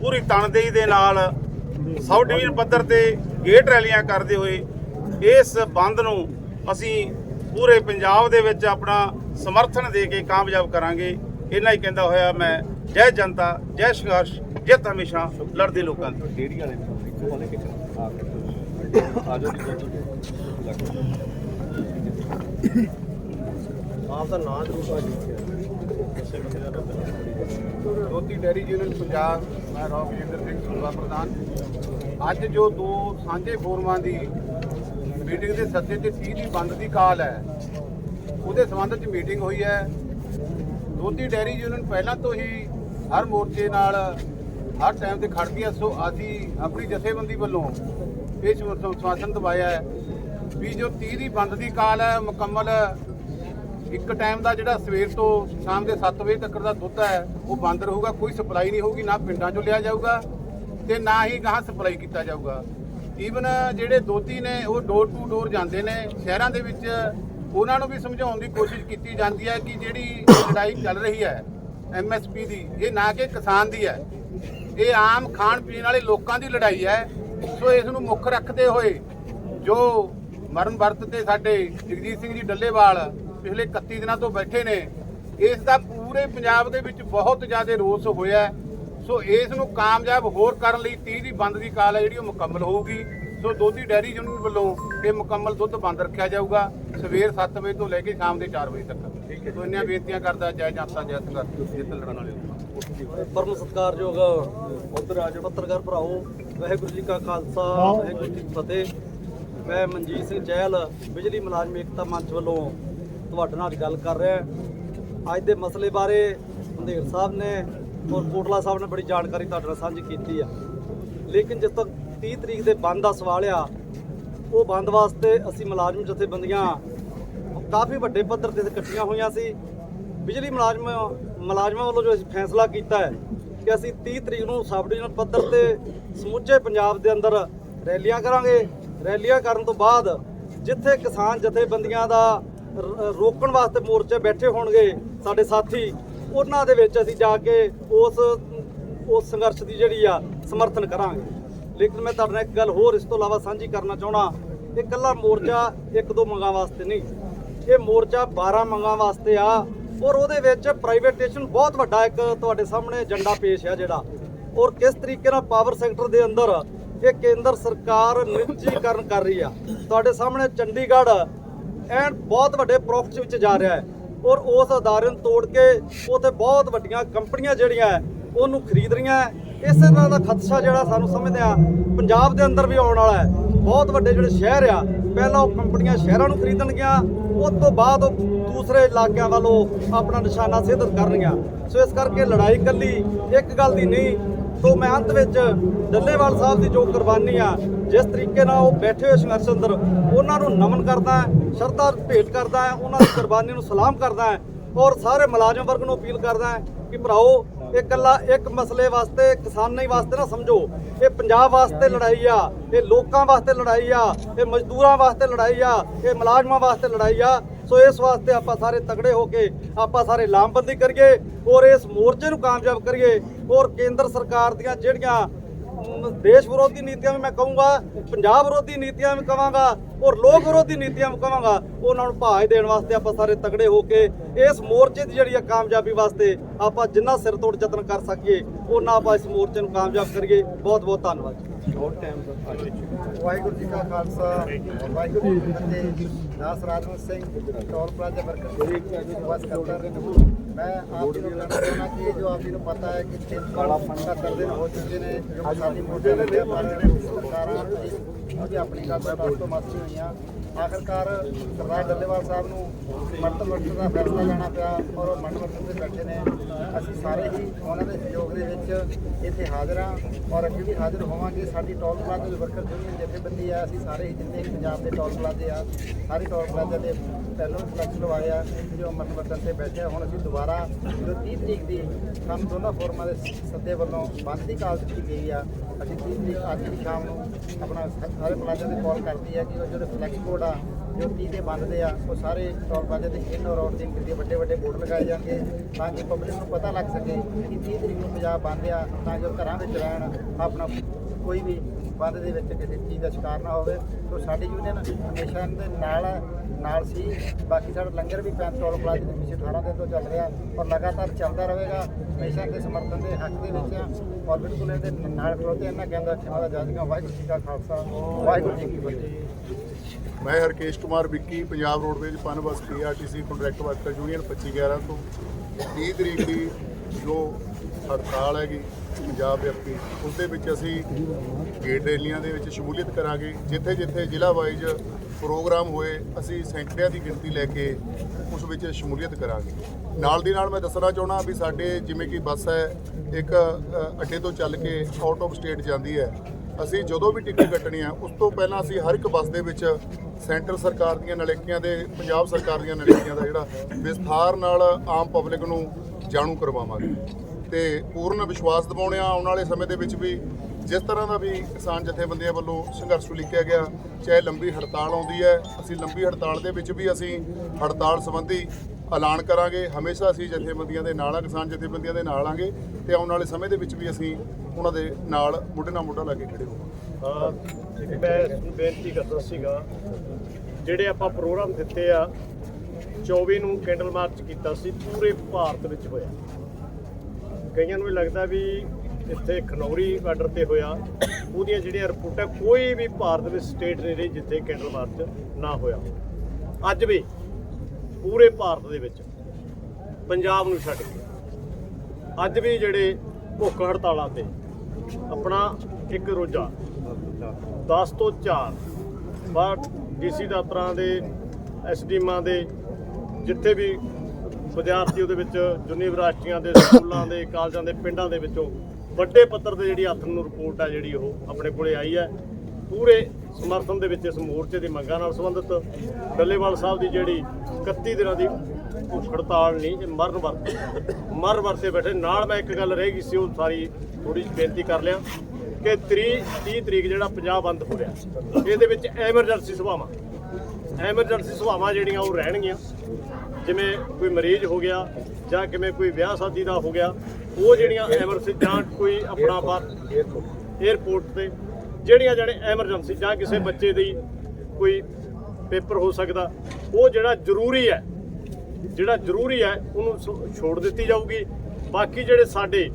ਪੂਰੀ ਤਨਦੇਹੀ ਦੇ ਨਾਲ ਸਬ ਡਿਵੀਜ਼ਨ ਪੱਧਰ ਤੇ ਗੇਟ ਰੈਲੀਆਂ ਕਰਦੇ ਹੋਏ ਇਸ ਬੰਦ ਨੂੰ ਅਸੀਂ ਪੂਰੇ ਪੰਜਾਬ ਦੇ ਵਿੱਚ ਆਪਣਾ ਸਮਰਥਨ ਦੇ ਕੇ ਕਾਮਯਾਬ ਕਰਾਂਗੇ। ਇਹਨਾਂ ਹੀ ਕਹਿੰਦਾ ਹੋਇਆ ਮੈਂ ਜੈ ਜਨਤਾ ਜੈ ਸੰਘਰਸ਼ ਜਿੱਤ ਹਮੇਸ਼ਾ ਲੜਦੇ ਲੋਕਾਂ ਦੀ। ਡੇਰੀ ਵਾਲੇ ਕਿਚਨ ਜੀ ਆਪ ਦਾ ਜ਼ਰੂਰ ਦੋਤੀ ਡੈਰੀ ਯੂਨੀਅਨ ਪੰਜਾਬ ਮੈਂ ਰੌਕ ਜਿੰਦਰ ਸਿੰਘ ਸੂਬਾ ਪ੍ਰਧਾਨ। ਅੱਜ ਜੋ ਦੋ ਸਾਂਝੇ ਫੋਰਮਾਂ ਦੀ ਮੀਟਿੰਗ ਦੇ ਸੱਦੇ ਤੇ 30 ਦੀ ਬੰਦ ਦੀ ਕਾਲ ਹੈ ਉਹਦੇ ਸੰਬੰਧ ਵਿੱਚ ਮੀਟਿੰਗ ਹੋਈ ਹੈ। ਦੋਤੀ ਡੈਰੀ ਯੂਨੀਅਨ ਪਹਿਲਾਂ ਤੋਂ ਹੀ ਹਰ ਮੋਰਚੇ ਨਾਲ ਹਰ ਟਾਈਮ ਤੇ ਖੜਦੀ ਹੈ ਸੋ ਅਸੀਂ ਆਪਣੀ ਜਥੇਬੰਦੀ ਵੱਲੋਂ ਇਹ ਸ਼ਵਾਸਨ ਦਵਾਇਆ ਹੈ ਵੀ ਜੋ 30 ਦੀ ਬੰਦ ਦੀ ਕਾਲ ਹੈ, ਮੁਕੰਮਲ ਇੱਕ ਟਾਈਮ ਦਾ ਜਿਹੜਾ ਸਵੇਰ ਤੋਂ ਸ਼ਾਮ ਦੇ 7 ਵਜੇ ਤੱਕ ਦਾ ਦੁੱਧ ਹੈ, ਉਹ ਬੰਦ ਰਹੂਗਾ। ਕੋਈ ਸਪਲਾਈ ਨਹੀਂ ਹੋਊਗੀ, ਨਾ ਪਿੰਡਾਂ 'ਚੋਂ ਲਿਆ ਜਾਊਗਾ ਤੇ ਨਾ ਹੀ ਗਾਹਾਂ ਸਪਲਾਈ ਕੀਤਾ ਜਾਊਗਾ। ਈਵਨ ਜਿਹੜੇ ਦੋਤੀ ਨੇ, ਉਹ ਡੋਰ ਟੂ ਡੋਰ ਜਾਂਦੇ ਨੇ। ਸ਼ਹਿਰਾਂ ਦੇ ਵਿੱਚ ਉਹਨਾਂ ਨੂੰ ਵੀ ਸਮਝਾਉਣ ਦੀ ਕੋਸ਼ਿਸ਼ ਕੀਤੀ ਜਾਂਦੀ ਹੈ ਕਿ ਜਿਹੜੀ ਲੜਾਈ ਚੱਲ ਰਹੀ ਹੈ ਐਮਐਸਪੀ ਦੀ, ਇਹ ਨਾ ਕਿ ਕਿਸਾਨ ਦੀ ਹੈ। ਇਹ ਆਮ ਖਾਣ ਪੀਣ ਵਾਲੇ ਲੋਕਾਂ ਦੀ ਲੜਾਈ ਹੈ। ਸੋ ਇਸ ਨੂੰ ਮੁੱਖ ਰੱਖਦੇ ਹੋਏ ਜੋ ਮਰਨ ਵਰਤ ਤੇ ਸਾਡੇ ਜਗਜੀਤ ਸਿੰਘ ਜੀ ਡੱਲੇਵਾਲ ਪਿਛਲੇ 31 ਦਿਨਾਂ ਤੋਂ ਬੈਠੇ ਨੇ, ਇਸ ਦਾ ਪੂਰੇ ਪੰਜਾਬ ਦੇ ਵਿੱਚ ਬਹੁਤ ਜ਼ਿਆਦਾ ਰੋਸ ਹੋਇਆ ਸੋ ਇਸ ਨੂੰ ਕਾਮਯਾਬ ਹੋਰ ਕਰਨ ਲਈ 30 ਦੀ ਬੰਦ ਦੀ ਕਾਲ ਹੈ, ਜਿਹੜੀ ਉਹ ਮੁਕੰਮਲ ਹੋਊਗੀ। ਸੋ ਦੋਧੀ ਡੈਰੀ ਯੂਨੀਅਨ ਵੱਲੋਂ ਇਹ ਮੁਕੰਮਲ ਦੁੱਧ ਬੰਦ ਰੱਖਿਆ ਜਾਊਗਾ ਸਵੇਰ 7 ਵਜੇ ਤੋਂ ਲੈ ਕੇ ਸ਼ਾਮ ਦੇ 4 ਵਜੇ ਤੱਕ। ਸੋ ਇੰਨੀਆਂ ਬੇਨਤੀਆਂ ਕਰਦਾ ਜੈ ਜਨਤਾ ਜੈ ਸੰਘਰਸ਼ ਜਿੱਤ ਲੜਨ ਵਾਲੇ ਪਰਮ ਸਤਿਕਾਰਯੋਗ ਉਧਰ ਆਜੋ ਪੱਤਰਕਾਰ ਭਰਾਓ ਵਾਹਿਗੁਰੂ ਜੀ ਕਾ ਖਾਲਸਾ ਵਾਹਿਗੁਰੂ ਜੀ ਕੀ ਫਤਿਹ। ਮੈਂ ਮਨਜੀਤ ਸਿੰਘ ਚਹਿਲ ਬਿਜਲੀ ਮੁਲਾਜ਼ਮ ਏਕਤਾ ਮੰਚ ਵੱਲੋਂ ਤੁਹਾਡੇ ਨਾਲ ਗੱਲ ਕਰ ਰਿਹਾ ਅੱਜ ਦੇ ਮਸਲੇ ਬਾਰੇ ਹੰਦੇਰ ਸਾਹਿਬ ਨੇ ਔਰ ਕੋਟਲਾ ਸਾਹਿਬ ਨੇ ਬੜੀ ਜਾਣਕਾਰੀ ਤੁਹਾਡੇ ਨਾਲ ਸਾਂਝੀ ਕੀਤੀ ਆ। ਲੇਕਿਨ ਜਿਸ ਤੱਕ 30 ਤਰੀਕ ਦੇ ਬੰਦ ਦਾ ਸਵਾਲ ਆ, ਉਹ ਬੰਦ ਵਾਸਤੇ ਅਸੀਂ ਮੁਲਾਜ਼ਮ ਜਥੇਬੰਦੀਆਂ ਕਾਫੀ ਵੱਡੇ ਪੱਧਰ ਤੇ ਇਕੱਠੀਆਂ ਹੋਈਆਂ ਸੀ। ਬਿਜਲੀ ਮੁਲਾਜ਼ਮ, ਮੁਲਾਜ਼ਮਾਂ ਵੱਲੋਂ ਜੋ ਅਸੀਂ ਫੈਸਲਾ ਕੀਤਾ ਹੈ ਕਿ ਅਸੀਂ 30 ਤਰੀਕ ਨੂੰ ਸਬ ਡਿਵੀਜ਼ਨ ਪੱਧਰ ਤੇ ਸਮੁੱਚੇ ਪੰਜਾਬ ਦੇ ਅੰਦਰ ਰੈਲੀਆਂ ਕਰਾਂਗੇ। ਰੈਲੀਆਂ ਕਰਨ ਤੋਂ ਬਾਅਦ ਜਿੱਥੇ ਕਿਸਾਨ ਜਥੇਬੰਦੀਆਂ ਦਾ ਰੋਕਣ ਵਾਸਤੇ ਮੋਰਚੇ ਬੈਠੇ ਹੋਣਗੇ ਸਾਡੇ ਸਾਥੀ, ਉਹਨਾਂ ਦੇ ਵਿੱਚ ਅਸੀਂ ਜਾ ਕੇ ਉਸ ਉਸ ਸੰਘਰਸ਼ ਦੀ ਜਿਹੜੀ ਆ ਸਮਰਥਨ ਕਰਾਂਗੇ। ਲੇਕਿਨ ਮੈਂ ਤੁਹਾਡੇ ਨਾਲ ਇੱਕ ਗੱਲ ਹੋਰ ਇਸ ਤੋਂ ਇਲਾਵਾ ਸਾਂਝੀ ਕਰਨਾ ਚਾਹਣਾ ਇਹ ਇਕੱਲਾ ਮੋਰਚਾ ਇੱਕ ਦੋ ਮੰਗਾਂ ਵਾਸਤੇ ਨਹੀਂ। ਇਹ ਮੋਰਚਾ 12 ਮੰਗਾਂ ਵਾਸਤੇ ਆ ਔਰ ਉਹਦੇ ਵਿੱਚ ਪ੍ਰਾਈਵੇਟੇਸ਼ਨ ਬਹੁਤ ਵੱਡਾ ਇੱਕ ਤੁਹਾਡੇ ਸਾਹਮਣੇ ਏਜੰਡਾ ਪੇਸ਼ ਆ ਜਿਹੜਾ। ਔਰ ਕਿਸ ਤਰੀਕੇ ਨਾਲ ਪਾਵਰ ਸੈਕਟਰ ਦੇ ਅੰਦਰ ਇਹ ਕੇਂਦਰ ਸਰਕਾਰ ਨਿੱਜੀਕਰਨ ਕਰ ਰਹੀ ਆ। ਤੁਹਾਡੇ ਸਾਹਮਣੇ ਚੰਡੀਗੜ੍ਹ ਐਂਡ ਬਹੁਤ ਵੱਡੇ ਪ੍ਰੋਫਿਟ ਵਿੱਚ ਜਾ ਰਿਹਾ ਹੈ ਔਰ ਉਸ ਅਦਾਰੇ ਨੂੰ ਤੋੜ ਕੇ ਉਥੇ ਬਹੁਤ ਵੱਡੀਆਂ ਕੰਪਨੀਆਂ ਜਿਹੜੀਆਂ ਉਹਨੂੰ ਖਰੀਦ ਰਹੀਆਂ ਇਸੇ ਤਰ੍ਹਾਂ ਦਾ ਖਦਸ਼ਾ ਜਿਹੜਾ ਸਾਨੂੰ ਸਮਝਦੇ ਆ ਪੰਜਾਬ ਦੇ ਅੰਦਰ ਵੀ ਆਉਣ ਵਾਲਾ ਹੈ। ਬਹੁਤ ਵੱਡੇ ਜਿਹੜੇ ਸ਼ਹਿਰ ਆ, ਪਹਿਲਾਂ ਉਹ ਕੰਪਨੀਆਂ ਸ਼ਹਿਰਾਂ ਨੂੰ ਖਰੀਦਣਗੀਆਂ, ਉਸ ਤੋਂ ਬਾਅਦ ਉਹ ਦੂਸਰੇ ਇਲਾਕਿਆਂ ਵੱਲੋਂ ਆਪਣਾ ਨਿਸ਼ਾਨਾ ਸਿੱਧ ਕਰਨਗੀਆਂ। ਸੋ ਇਸ ਕਰਕੇ ਲੜਾਈ ਕੱਲੀ ਇੱਕ ਗੱਲ ਦੀ ਨਹੀਂ ਸੋ ਮੈਂ ਅੰਤ ਵਿੱਚ ਡੱਲੇਵਾਲ ਸਾਹਿਬ ਦੀ ਜੋ ਕੁਰਬਾਨੀ ਆ, ਜਿਸ ਤਰੀਕੇ ਨਾਲ ਉਹ ਬੈਠੇ ਹੋਏ ਸੰਘਰਸ਼ ਅੰਦਰ, ਉਹਨਾਂ ਨੂੰ ਨਮਨ ਕਰਦਾ ਸ਼ਰਧਾ ਭੇਟ ਕਰਦਾ ਉਹਨਾਂ ਦੀ ਕੁਰਬਾਨੀ ਨੂੰ ਸਲਾਮ ਕਰਦਾ ਔਰ ਸਾਰੇ ਮੁਲਾਜ਼ਮ ਵਰਗ ਨੂੰ ਅਪੀਲ ਕਰਦਾ ਕਿ ਭਰਾਓ ਇਹ ਇਕੱਲਾ ਇੱਕ ਮਸਲੇ ਵਾਸਤੇ, ਕਿਸਾਨੀ ਵਾਸਤੇ ਨਾ ਸਮਝੋ। ਇਹ ਪੰਜਾਬ ਵਾਸਤੇ ਲੜਾਈ ਆ, ਇਹ ਲੋਕਾਂ ਵਾਸਤੇ ਲੜਾਈ ਆ, ਇਹ ਮਜ਼ਦੂਰਾਂ ਵਾਸਤੇ ਲੜਾਈ ਆ, ਇਹ ਮੁਲਾਜ਼ਮਾਂ ਵਾਸਤੇ ਲੜਾਈ ਆ। ਸੋ ਇਸ ਵਾਸਤੇ ਆਪਾਂ ਸਾਰੇ ਤਗੜੇ ਹੋ ਕੇ ਆਪਾਂ ਸਾਰੇ ਲਾਮਬੰਦੀ ਕਰੀਏ ਔਰ ਇਸ ਮੋਰਚੇ ਨੂੰ ਕਾਮਯਾਬ ਕਰੀਏ ਔਰ ਕੇਂਦਰ ਸਰਕਾਰ ਦੀਆਂ ਜਿਹੜੀਆਂ ਅਮ, ਦੇਸ਼ ਵਿਰੋਧੀ ਨੀਤੀਆਂ ਵੀ ਮੈਂ ਕਹੂੰਗਾ ਪੰਜਾਬ ਵਿਰੋਧੀ ਨੀਤੀਆਂ ਵੀ ਕਹਾਂਗਾ ਔਰ ਲੋਕ ਵਿਰੋਧੀ ਨੀਤੀਆਂ ਵੀ ਕਹਾਂਗਾ ਉਹਨਾਂ ਨੂੰ ਭਾਜ ਦੇਣ ਵਾਸਤੇ ਆਪਾਂ ਸਾਰੇ ਤਗੜੇ ਹੋ ਕੇ ਇਸ ਮੋਰਚੇ ਦੀ ਜਿਹੜੀ ਆ ਕਾਮਯਾਬੀ ਵਾਸਤੇ ਆਪਾਂ ਜਿੰਨਾ ਸਿਰ ਤੋੜ ਯਤਨ ਕਰ ਸਕੀਏ ਉਹਨਾਂ ਆਪਾਂ ਇਸ ਮੋਰਚੇ ਨੂੰ ਕਾਮਯਾਬ ਕਰੀਏ। ਬਹੁਤ ਬਹੁਤ ਧੰਨਵਾਦ ਵਾਹਿਗੁਰੂ ਜੀ ਕਾ ਖਾਲਸਾ, ਵਾਹਿਗੁਰੂ ਜੀ ਕੀ ਫਤਿਹ। ਦਾਸ Rajwant Singh, toll plaza worker ਬਸ ਕਰਦਾ ਮੈਂ ਆਪ ਜੀ ਨੂੰ ਕਹਿਣਾ ਕਿ ਜੋ ਆਪ ਜੀ ਨੂੰ ਪਤਾ ਹੈ ਕਿ 370 ਦਿਨ ਹੋ ਚੁੱਕੇ ਨੇ, ਜੋ ਕਿਸਾਨੀ ਮੋਰਚੇ ਦੇ ਪਰ ਸਰਕਾਰਾਂ ਉਹਦੀ ਆਪਣੀ ਗੱਲ ਤੋਂ ਤੋਂ ਮਸਤੀ ਹੋਈਆਂ ਆਖਰਕਾਰ ਸਰਦਾਰ ਡੱਲੇਵਾਲ ਸਾਹਿਬ ਨੂੰ ਮਰਤਬ ਵਰਤਨ ਦਾ ਫੈਸਲਾ ਲੈਣਾ ਪਿਆ ਔਰ ਉਹ ਮੰਡ ਵਰਤਨ ਤੇ ਬੈਠੇ ਨੇ। ਅਸੀਂ ਸਾਰੇ ਹੀ ਉਹਨਾਂ ਦੇ ਸਹਿਯੋਗ ਦੇ ਵਿੱਚ ਇੱਥੇ ਹਾਜ਼ਰ ਹਾਂ ਔਰ ਅੱਗੇ ਵੀ ਹਾਜ਼ਰ ਹੋਵਾਂਗੇ। ਸਾਡੀ ਟੋਲ ਪਲਾਜ਼ਾ ਦੇ ਵਰਕਰ ਯੂਨੀਅਨ ਜਥੇਬੰਦੀ ਆ, ਅਸੀਂ ਸਾਰੇ ਹੀ ਜਿੰਨੇ ਵੀ ਪੰਜਾਬ ਦੇ ਟੋਲ ਪਲਾਜ਼ੇ ਆ, ਸਾਰੇ ਟੋਲ ਪਲਾਜ਼ਾ ਦੇ ਪਹਿਲੋਂ ਫਲੈਕਸ ਲਵਾਏ ਆ ਜੋ ਮੰਡ ਵਰਤਨ ਤੇ ਬੈਠੇ ਆ। ਹੁਣ ਅਸੀਂ ਦੁਬਾਰਾ ਜੋ 30 ਤਰੀਕ ਦੀ ਸਾਨੂੰ ਦੋਨਾਂ ਫੋਰਮਾਂ ਦੇ ਸੱਦੇ ਵੱਲੋਂ ਬੰਦ ਦੀ ਕਾਲ ਦਿੱਤੀ ਗਈ ਆ। ਅਸੀਂ 30 ਤਰੀਕ ਅੱਜ ਦੀ ਸ਼ਾਮ ਨੂੰ ਆਪਣਾ ਸਾਰੇ ਪਲਾਜ਼ਾ ਤੇ ਕਾਲ ਕਰਦੀ ਹੈ ਕਿ ਉਹ ਜਿਹੜੇ ਫਲੈਕਸ ਕੋਡ ਆ ਜੋ 30 ਦੇ ਆ, ਉਹ ਸਾਰੇ ਟੋਲ ਪਲਾਜ਼ੇ ਤੇ ਇਨ ਔਰ ਆਊਟ ਦੇ ਕਿਤੇ ਵੱਡੇ ਵੱਡੇ ਬੋਰਡ ਲਗਾਏ ਜਾਣਗੇ ਤਾਂ ਕਿ ਪਬਲਿਕ ਨੂੰ ਪਤਾ ਲੱਗ ਸਕੇ ਕਿ 30 ਤਰੀਕ ਨੂੰ ਪੰਜਾਬ ਬੰਦ ਆ, ਤਾਂ ਜੋ ਘਰਾਂ ਵਿੱਚ ਰਹਿਣ ਆਪਣਾ ਕੋਈ ਵੀ ਬੰਦ ਦੇ ਵਿੱਚ ਕਿਸੇ ਚੀਜ਼ ਦਾ ਸ਼ਿਕਾਰ ਨਾ ਹੋਵੇ। ਸੋ ਸਾਡੀ ਯੂਨੀਅਨ ਹਮੇਸ਼ਾ ਇਹਦੇ ਨਾਲ ਨਾਲ ਸੀ। ਬਾਕੀ ਸਾਡਾ ਲੰਗਰ ਵੀ ਪੈਂਤ ਟੋਲ ਪਲਾਜ਼ੇ ਦੇ ਪਿੱਛੇ 18 ਦਿਨ ਤੋਂ ਚੱਲ ਰਿਹਾ ਔਰ ਲਗਾਤਾਰ ਚੱਲਦਾ ਰਹੇਗਾ। ਹਮੇਸ਼ਾ ਦੇ ਸਮਰਥਨ ਦੇ ਹੱਕ ਦੇ ਵਿੱਚ ਆ ਔਰ ਬਿਲਕੁਲ ਇਹਦੇ ਨਾਲ ਖਲੋਤੇ ਇਹਨਾਂ ਕਹਿੰਦਾ ਕਿ ਮਾਦਾ ਜਾਜੀਆਂ ਵਾਹਿਗੁਰੂ ਜੀ ਕਾ ਖਾਲਸਾ, ਵਾਹਿਗੁਰੂ ਜੀ ਕੀ ਫਤਿਹ। ਮੈਂ Harkesh Kumar Vicky, Punjab roadways Punbus PRTC contract worker union 2511 ਤੋਂ 30 ਤਰੀਕ ਦੀ ਜੋ ਹੜਤਾਲ ਹੈਗੀ ਪੰਜਾਬ ਵਿਅਕਤੀ ਉਸ ਦੇ ਵਿੱਚ ਅਸੀਂ ਗੇਟ ਰੈਲੀਆਂ ਦੇ ਵਿੱਚ ਸ਼ਮੂਲੀਅਤ ਕਰਾਂਗੇ। ਜਿੱਥੇ ਜਿੱਥੇ ਜ਼ਿਲ੍ਹਾ ਵਾਈਜ਼ ਪ੍ਰੋਗਰਾਮ ਹੋਏ, ਅਸੀਂ ਸੈਂਕੜਿਆਂ ਦੀ ਗਿਣਤੀ ਲੈ ਕੇ ਉਸ ਵਿੱਚ ਸ਼ਮੂਲੀਅਤ ਕਰਾਂਗੇ। ਨਾਲ ਦੀ ਨਾਲ ਮੈਂ ਦੱਸਣਾ ਚਾਹਣਾ ਵੀ ਸਾਡੇ ਜਿਵੇਂ ਕਿ ਬੱਸ ਹੈ, ਇੱਕ ਅੱਡੇ ਤੋਂ ਚੱਲ ਕੇ ਆਊਟ ਆਫ ਸਟੇਟ ਜਾਂਦੀ ਹੈ। ਅਸੀਂ ਜਦੋਂ ਵੀ ਟਿਕਟ ਕੱਟਣੀ ਆ, ਉਸ ਤੋਂ ਪਹਿਲਾਂ ਅਸੀਂ ਹਰ ਇੱਕ ਬੱਸ ਦੇ ਵਿੱਚ ਸੈਂਟਰ ਸਰਕਾਰ ਦੀਆਂ ਨਲੇਕੀਆਂ ਦੇ, ਪੰਜਾਬ ਸਰਕਾਰ ਦੀਆਂ ਨਲੇਕੀਆਂ ਦਾ ਜਿਹੜਾ ਵਿਸਥਾਰ ਨਾਲ ਆਮ ਪਬਲਿਕ ਨੂੰ ਜਾਣੂ ਕਰਵਾਵਾਂਗੇ। ਤੇ ਪੂਰਨ ਵਿਸ਼ਵਾਸ ਦਿਵਾਉਣੇ ਆ, ਆਉਣ ਵਾਲੇ ਸਮੇਂ ਦੇ ਵਿੱਚ ਵੀ ਜਿਸ ਤਰ੍ਹਾਂ ਦਾ ਵੀ ਕਿਸਾਨ ਜਥੇਬੰਦੀਆਂ ਵੱਲੋਂ ਸੰਘਰਸ਼ ਲਿਖਿਆ ਗਿਆ, ਚਾਹੇ ਲੰਬੀ ਹੜਤਾਲ ਆਉਂਦੀ ਹੈ, ਅਸੀਂ ਲੰਬੀ ਹੜਤਾਲ ਦੇ ਵਿੱਚ ਵੀ ਅਸੀਂ ਹੜਤਾਲ ਸੰਬੰਧੀ ਐਲਾਨ ਕਰਾਂਗੇ, ਹਮੇਸ਼ਾ ਅਸੀਂ ਜਥੇਬੰਦੀਆਂ ਦੇ ਨਾਲ ਆ, ਕਿਸਾਨ ਜਥੇਬੰਦੀਆਂ ਦੇ ਨਾਲ ਆਂਗੇ ਤੇ ਆਉਣ ਵਾਲੇ ਸਮੇਂ ਦੇ ਵਿੱਚ ਵੀ ਅਸੀਂ ਉਹਨਾਂ ਦੇ ਨਾਲ ਮੋਢੇ ਨਾਲ ਮੋਢਾ ਲਾ ਕੇ ਖੜੇ ਹੋਵਾਂਗੇ। ਮੈਂ ਬੇਨਤੀ ਕਰਦਾ ਸੀਗਾ, ਜਿਹੜੇ ਆਪਾਂ ਪ੍ਰੋਗਰਾਮ ਦਿੱਤੇ ਆ 24 ਨੂੰ ਕੈਂਡਲ ਮਾਰਚ ਕੀਤਾ ਸੀ, ਪੂਰੇ ਭਾਰਤ ਵਿੱਚ ਹੋਇਆ। ਕਈਆਂ ਨੂੰ ਵੀ ਲੱਗਦਾ ਵੀ ਇੱਥੇ ਖਨੌਰੀ ਬਾਰਡਰ ਤੇ ਹੋਇਆ, ਉਹਦੀਆਂ ਜਿਹੜੀਆਂ ਰਿਪੋਰਟਾਂ ਕੋਈ ਵੀ ਭਾਰਤ ਵਿੱਚ ਸਟੇਟ ਨਹੀਂ ਰਹੀ ਜਿੱਥੇ ਕੈਂਡਲ ਮਾਰਚ ਨਾ ਹੋਇਆ। ਅੱਜ ਵੀ ਪੂਰੇ ਭਾਰਤ ਦੇ ਵਿੱਚ ਪੰਜਾਬ ਨੂੰ ਛੱਡ ਕੇ। ਅੱਜ ਵੀ ਜਿਹੜੇ ਭੁੱਖ ਹੜਤਾਲਾਂ ਤੇ ਆਪਣਾ ਇੱਕ ਰੋਜ਼ਾ 10 ਤੋਂ 4 ਬਾਅਦ ਡੀਸੀ ਦਫ਼ਤਰਾਂ ਦੇ ਐਸਡੀਮਾਂ ਦੇ, ਜਿੱਥੇ ਵੀ ਵਿਦਿਆਰਥੀ ਉਹਦੇ ਵਿੱਚ, ਯੂਨੀਵਰਸਿਟੀਆਂ ਦੇ, ਸਕੂਲਾਂ ਦੇ, ਕਾਲਜਾਂ ਦੇ, ਪਿੰਡਾਂ ਦੇ ਵਿੱਚੋਂ ਵੱਡੇ ਪੱਧਰ ਤੇ ਜਿਹੜੀ ਹੱਥ ਨੂੰ ਰਿਪੋਰਟ ਹੈ ਜਿਹੜੀ ਉਹ ਆਪਣੇ ਕੋਲੇ ਆਈ ਹੈ। ਪੂਰੇ ਸਮਰਥਨ ਦੇ ਵਿੱਚ ਇਸ ਮੋਰਚੇ ਦੀ ਮੰਗਾਂ ਨਾਲ ਸੰਬੰਧਿਤ ਡੱਲੇਵਾਲ ਸਾਹਿਬ ਦੀ ਜਿਹੜੀ 31 ਦਿਨਾਂ ਦੀ ਭੁੱਖ ਹੜਤਾਲ ਨਹੀਂ ਇਹ ਮਰਨ ਵਰਤ ਮਰ ਵਰਤੇ ਬੈਠੇ। ਨਾਲ ਮੈਂ ਇੱਕ ਗੱਲ ਰਹਿ ਗਈ ਸੀ ਉਹ ਸਾਰੀ ਥੋੜੀ ਜਿਹੀ ਬੇਨਤੀ ਕਰ ਲਿਆ ਕਿ 30 30 ਤਰੀਕ ਜਿਹੜਾ ਪੰਜਾਬ ਬੰਦ ਹੋ ਰਿਹਾ ਇਹਦੇ ਵਿੱਚ ਐਮਰਜੈਂਸੀ ਸਭਾਵਾਂ ਐਮਰਜੈਂਸੀ ਸਭਾਵਾਂ ਜਿਹੜੀਆਂ ਉਹ ਰਹਿਣਗੀਆਂ। ਜਿਵੇਂ ਕੋਈ ਮਰੀਜ਼ ਹੋ ਗਿਆ ਜਾਂ ਕਿਵੇਂ ਕੋਈ ਵਿਆਹ ਸ਼ਾਦੀ ਦਾ ਹੋ ਗਿਆ ਉਹ ਜਿਹੜੀਆਂ ਐਮਰਜੈਂਸੀ ਜਾਂ ਕੋਈ ਆਪਣਾ ਬਾਹਰ 에ਅਰਪੋਰਟ ਤੇ ਜਿਹੜੀਆਂ ਜਿਹੜੇ ਐਮਰਜੈਂਸੀ ਜਾਂ ਕਿਸੇ ਬੱਚੇ ਦੀ ਕੋਈ ਪੇਪਰ ਹੋ ਸਕਦਾ ਉਹ ਜਿਹੜਾ ਜ਼ਰੂਰੀ ਹੈ ਜਿਹੜਾ ਜ਼ਰੂਰੀ ਹੈ ਉਹਨੂੰ ਛੋੜ ਦਿੱਤੀ ਜਾਊਗੀ। ਬਾਕੀ ਜਿਹੜੇ ਸਾਡੇ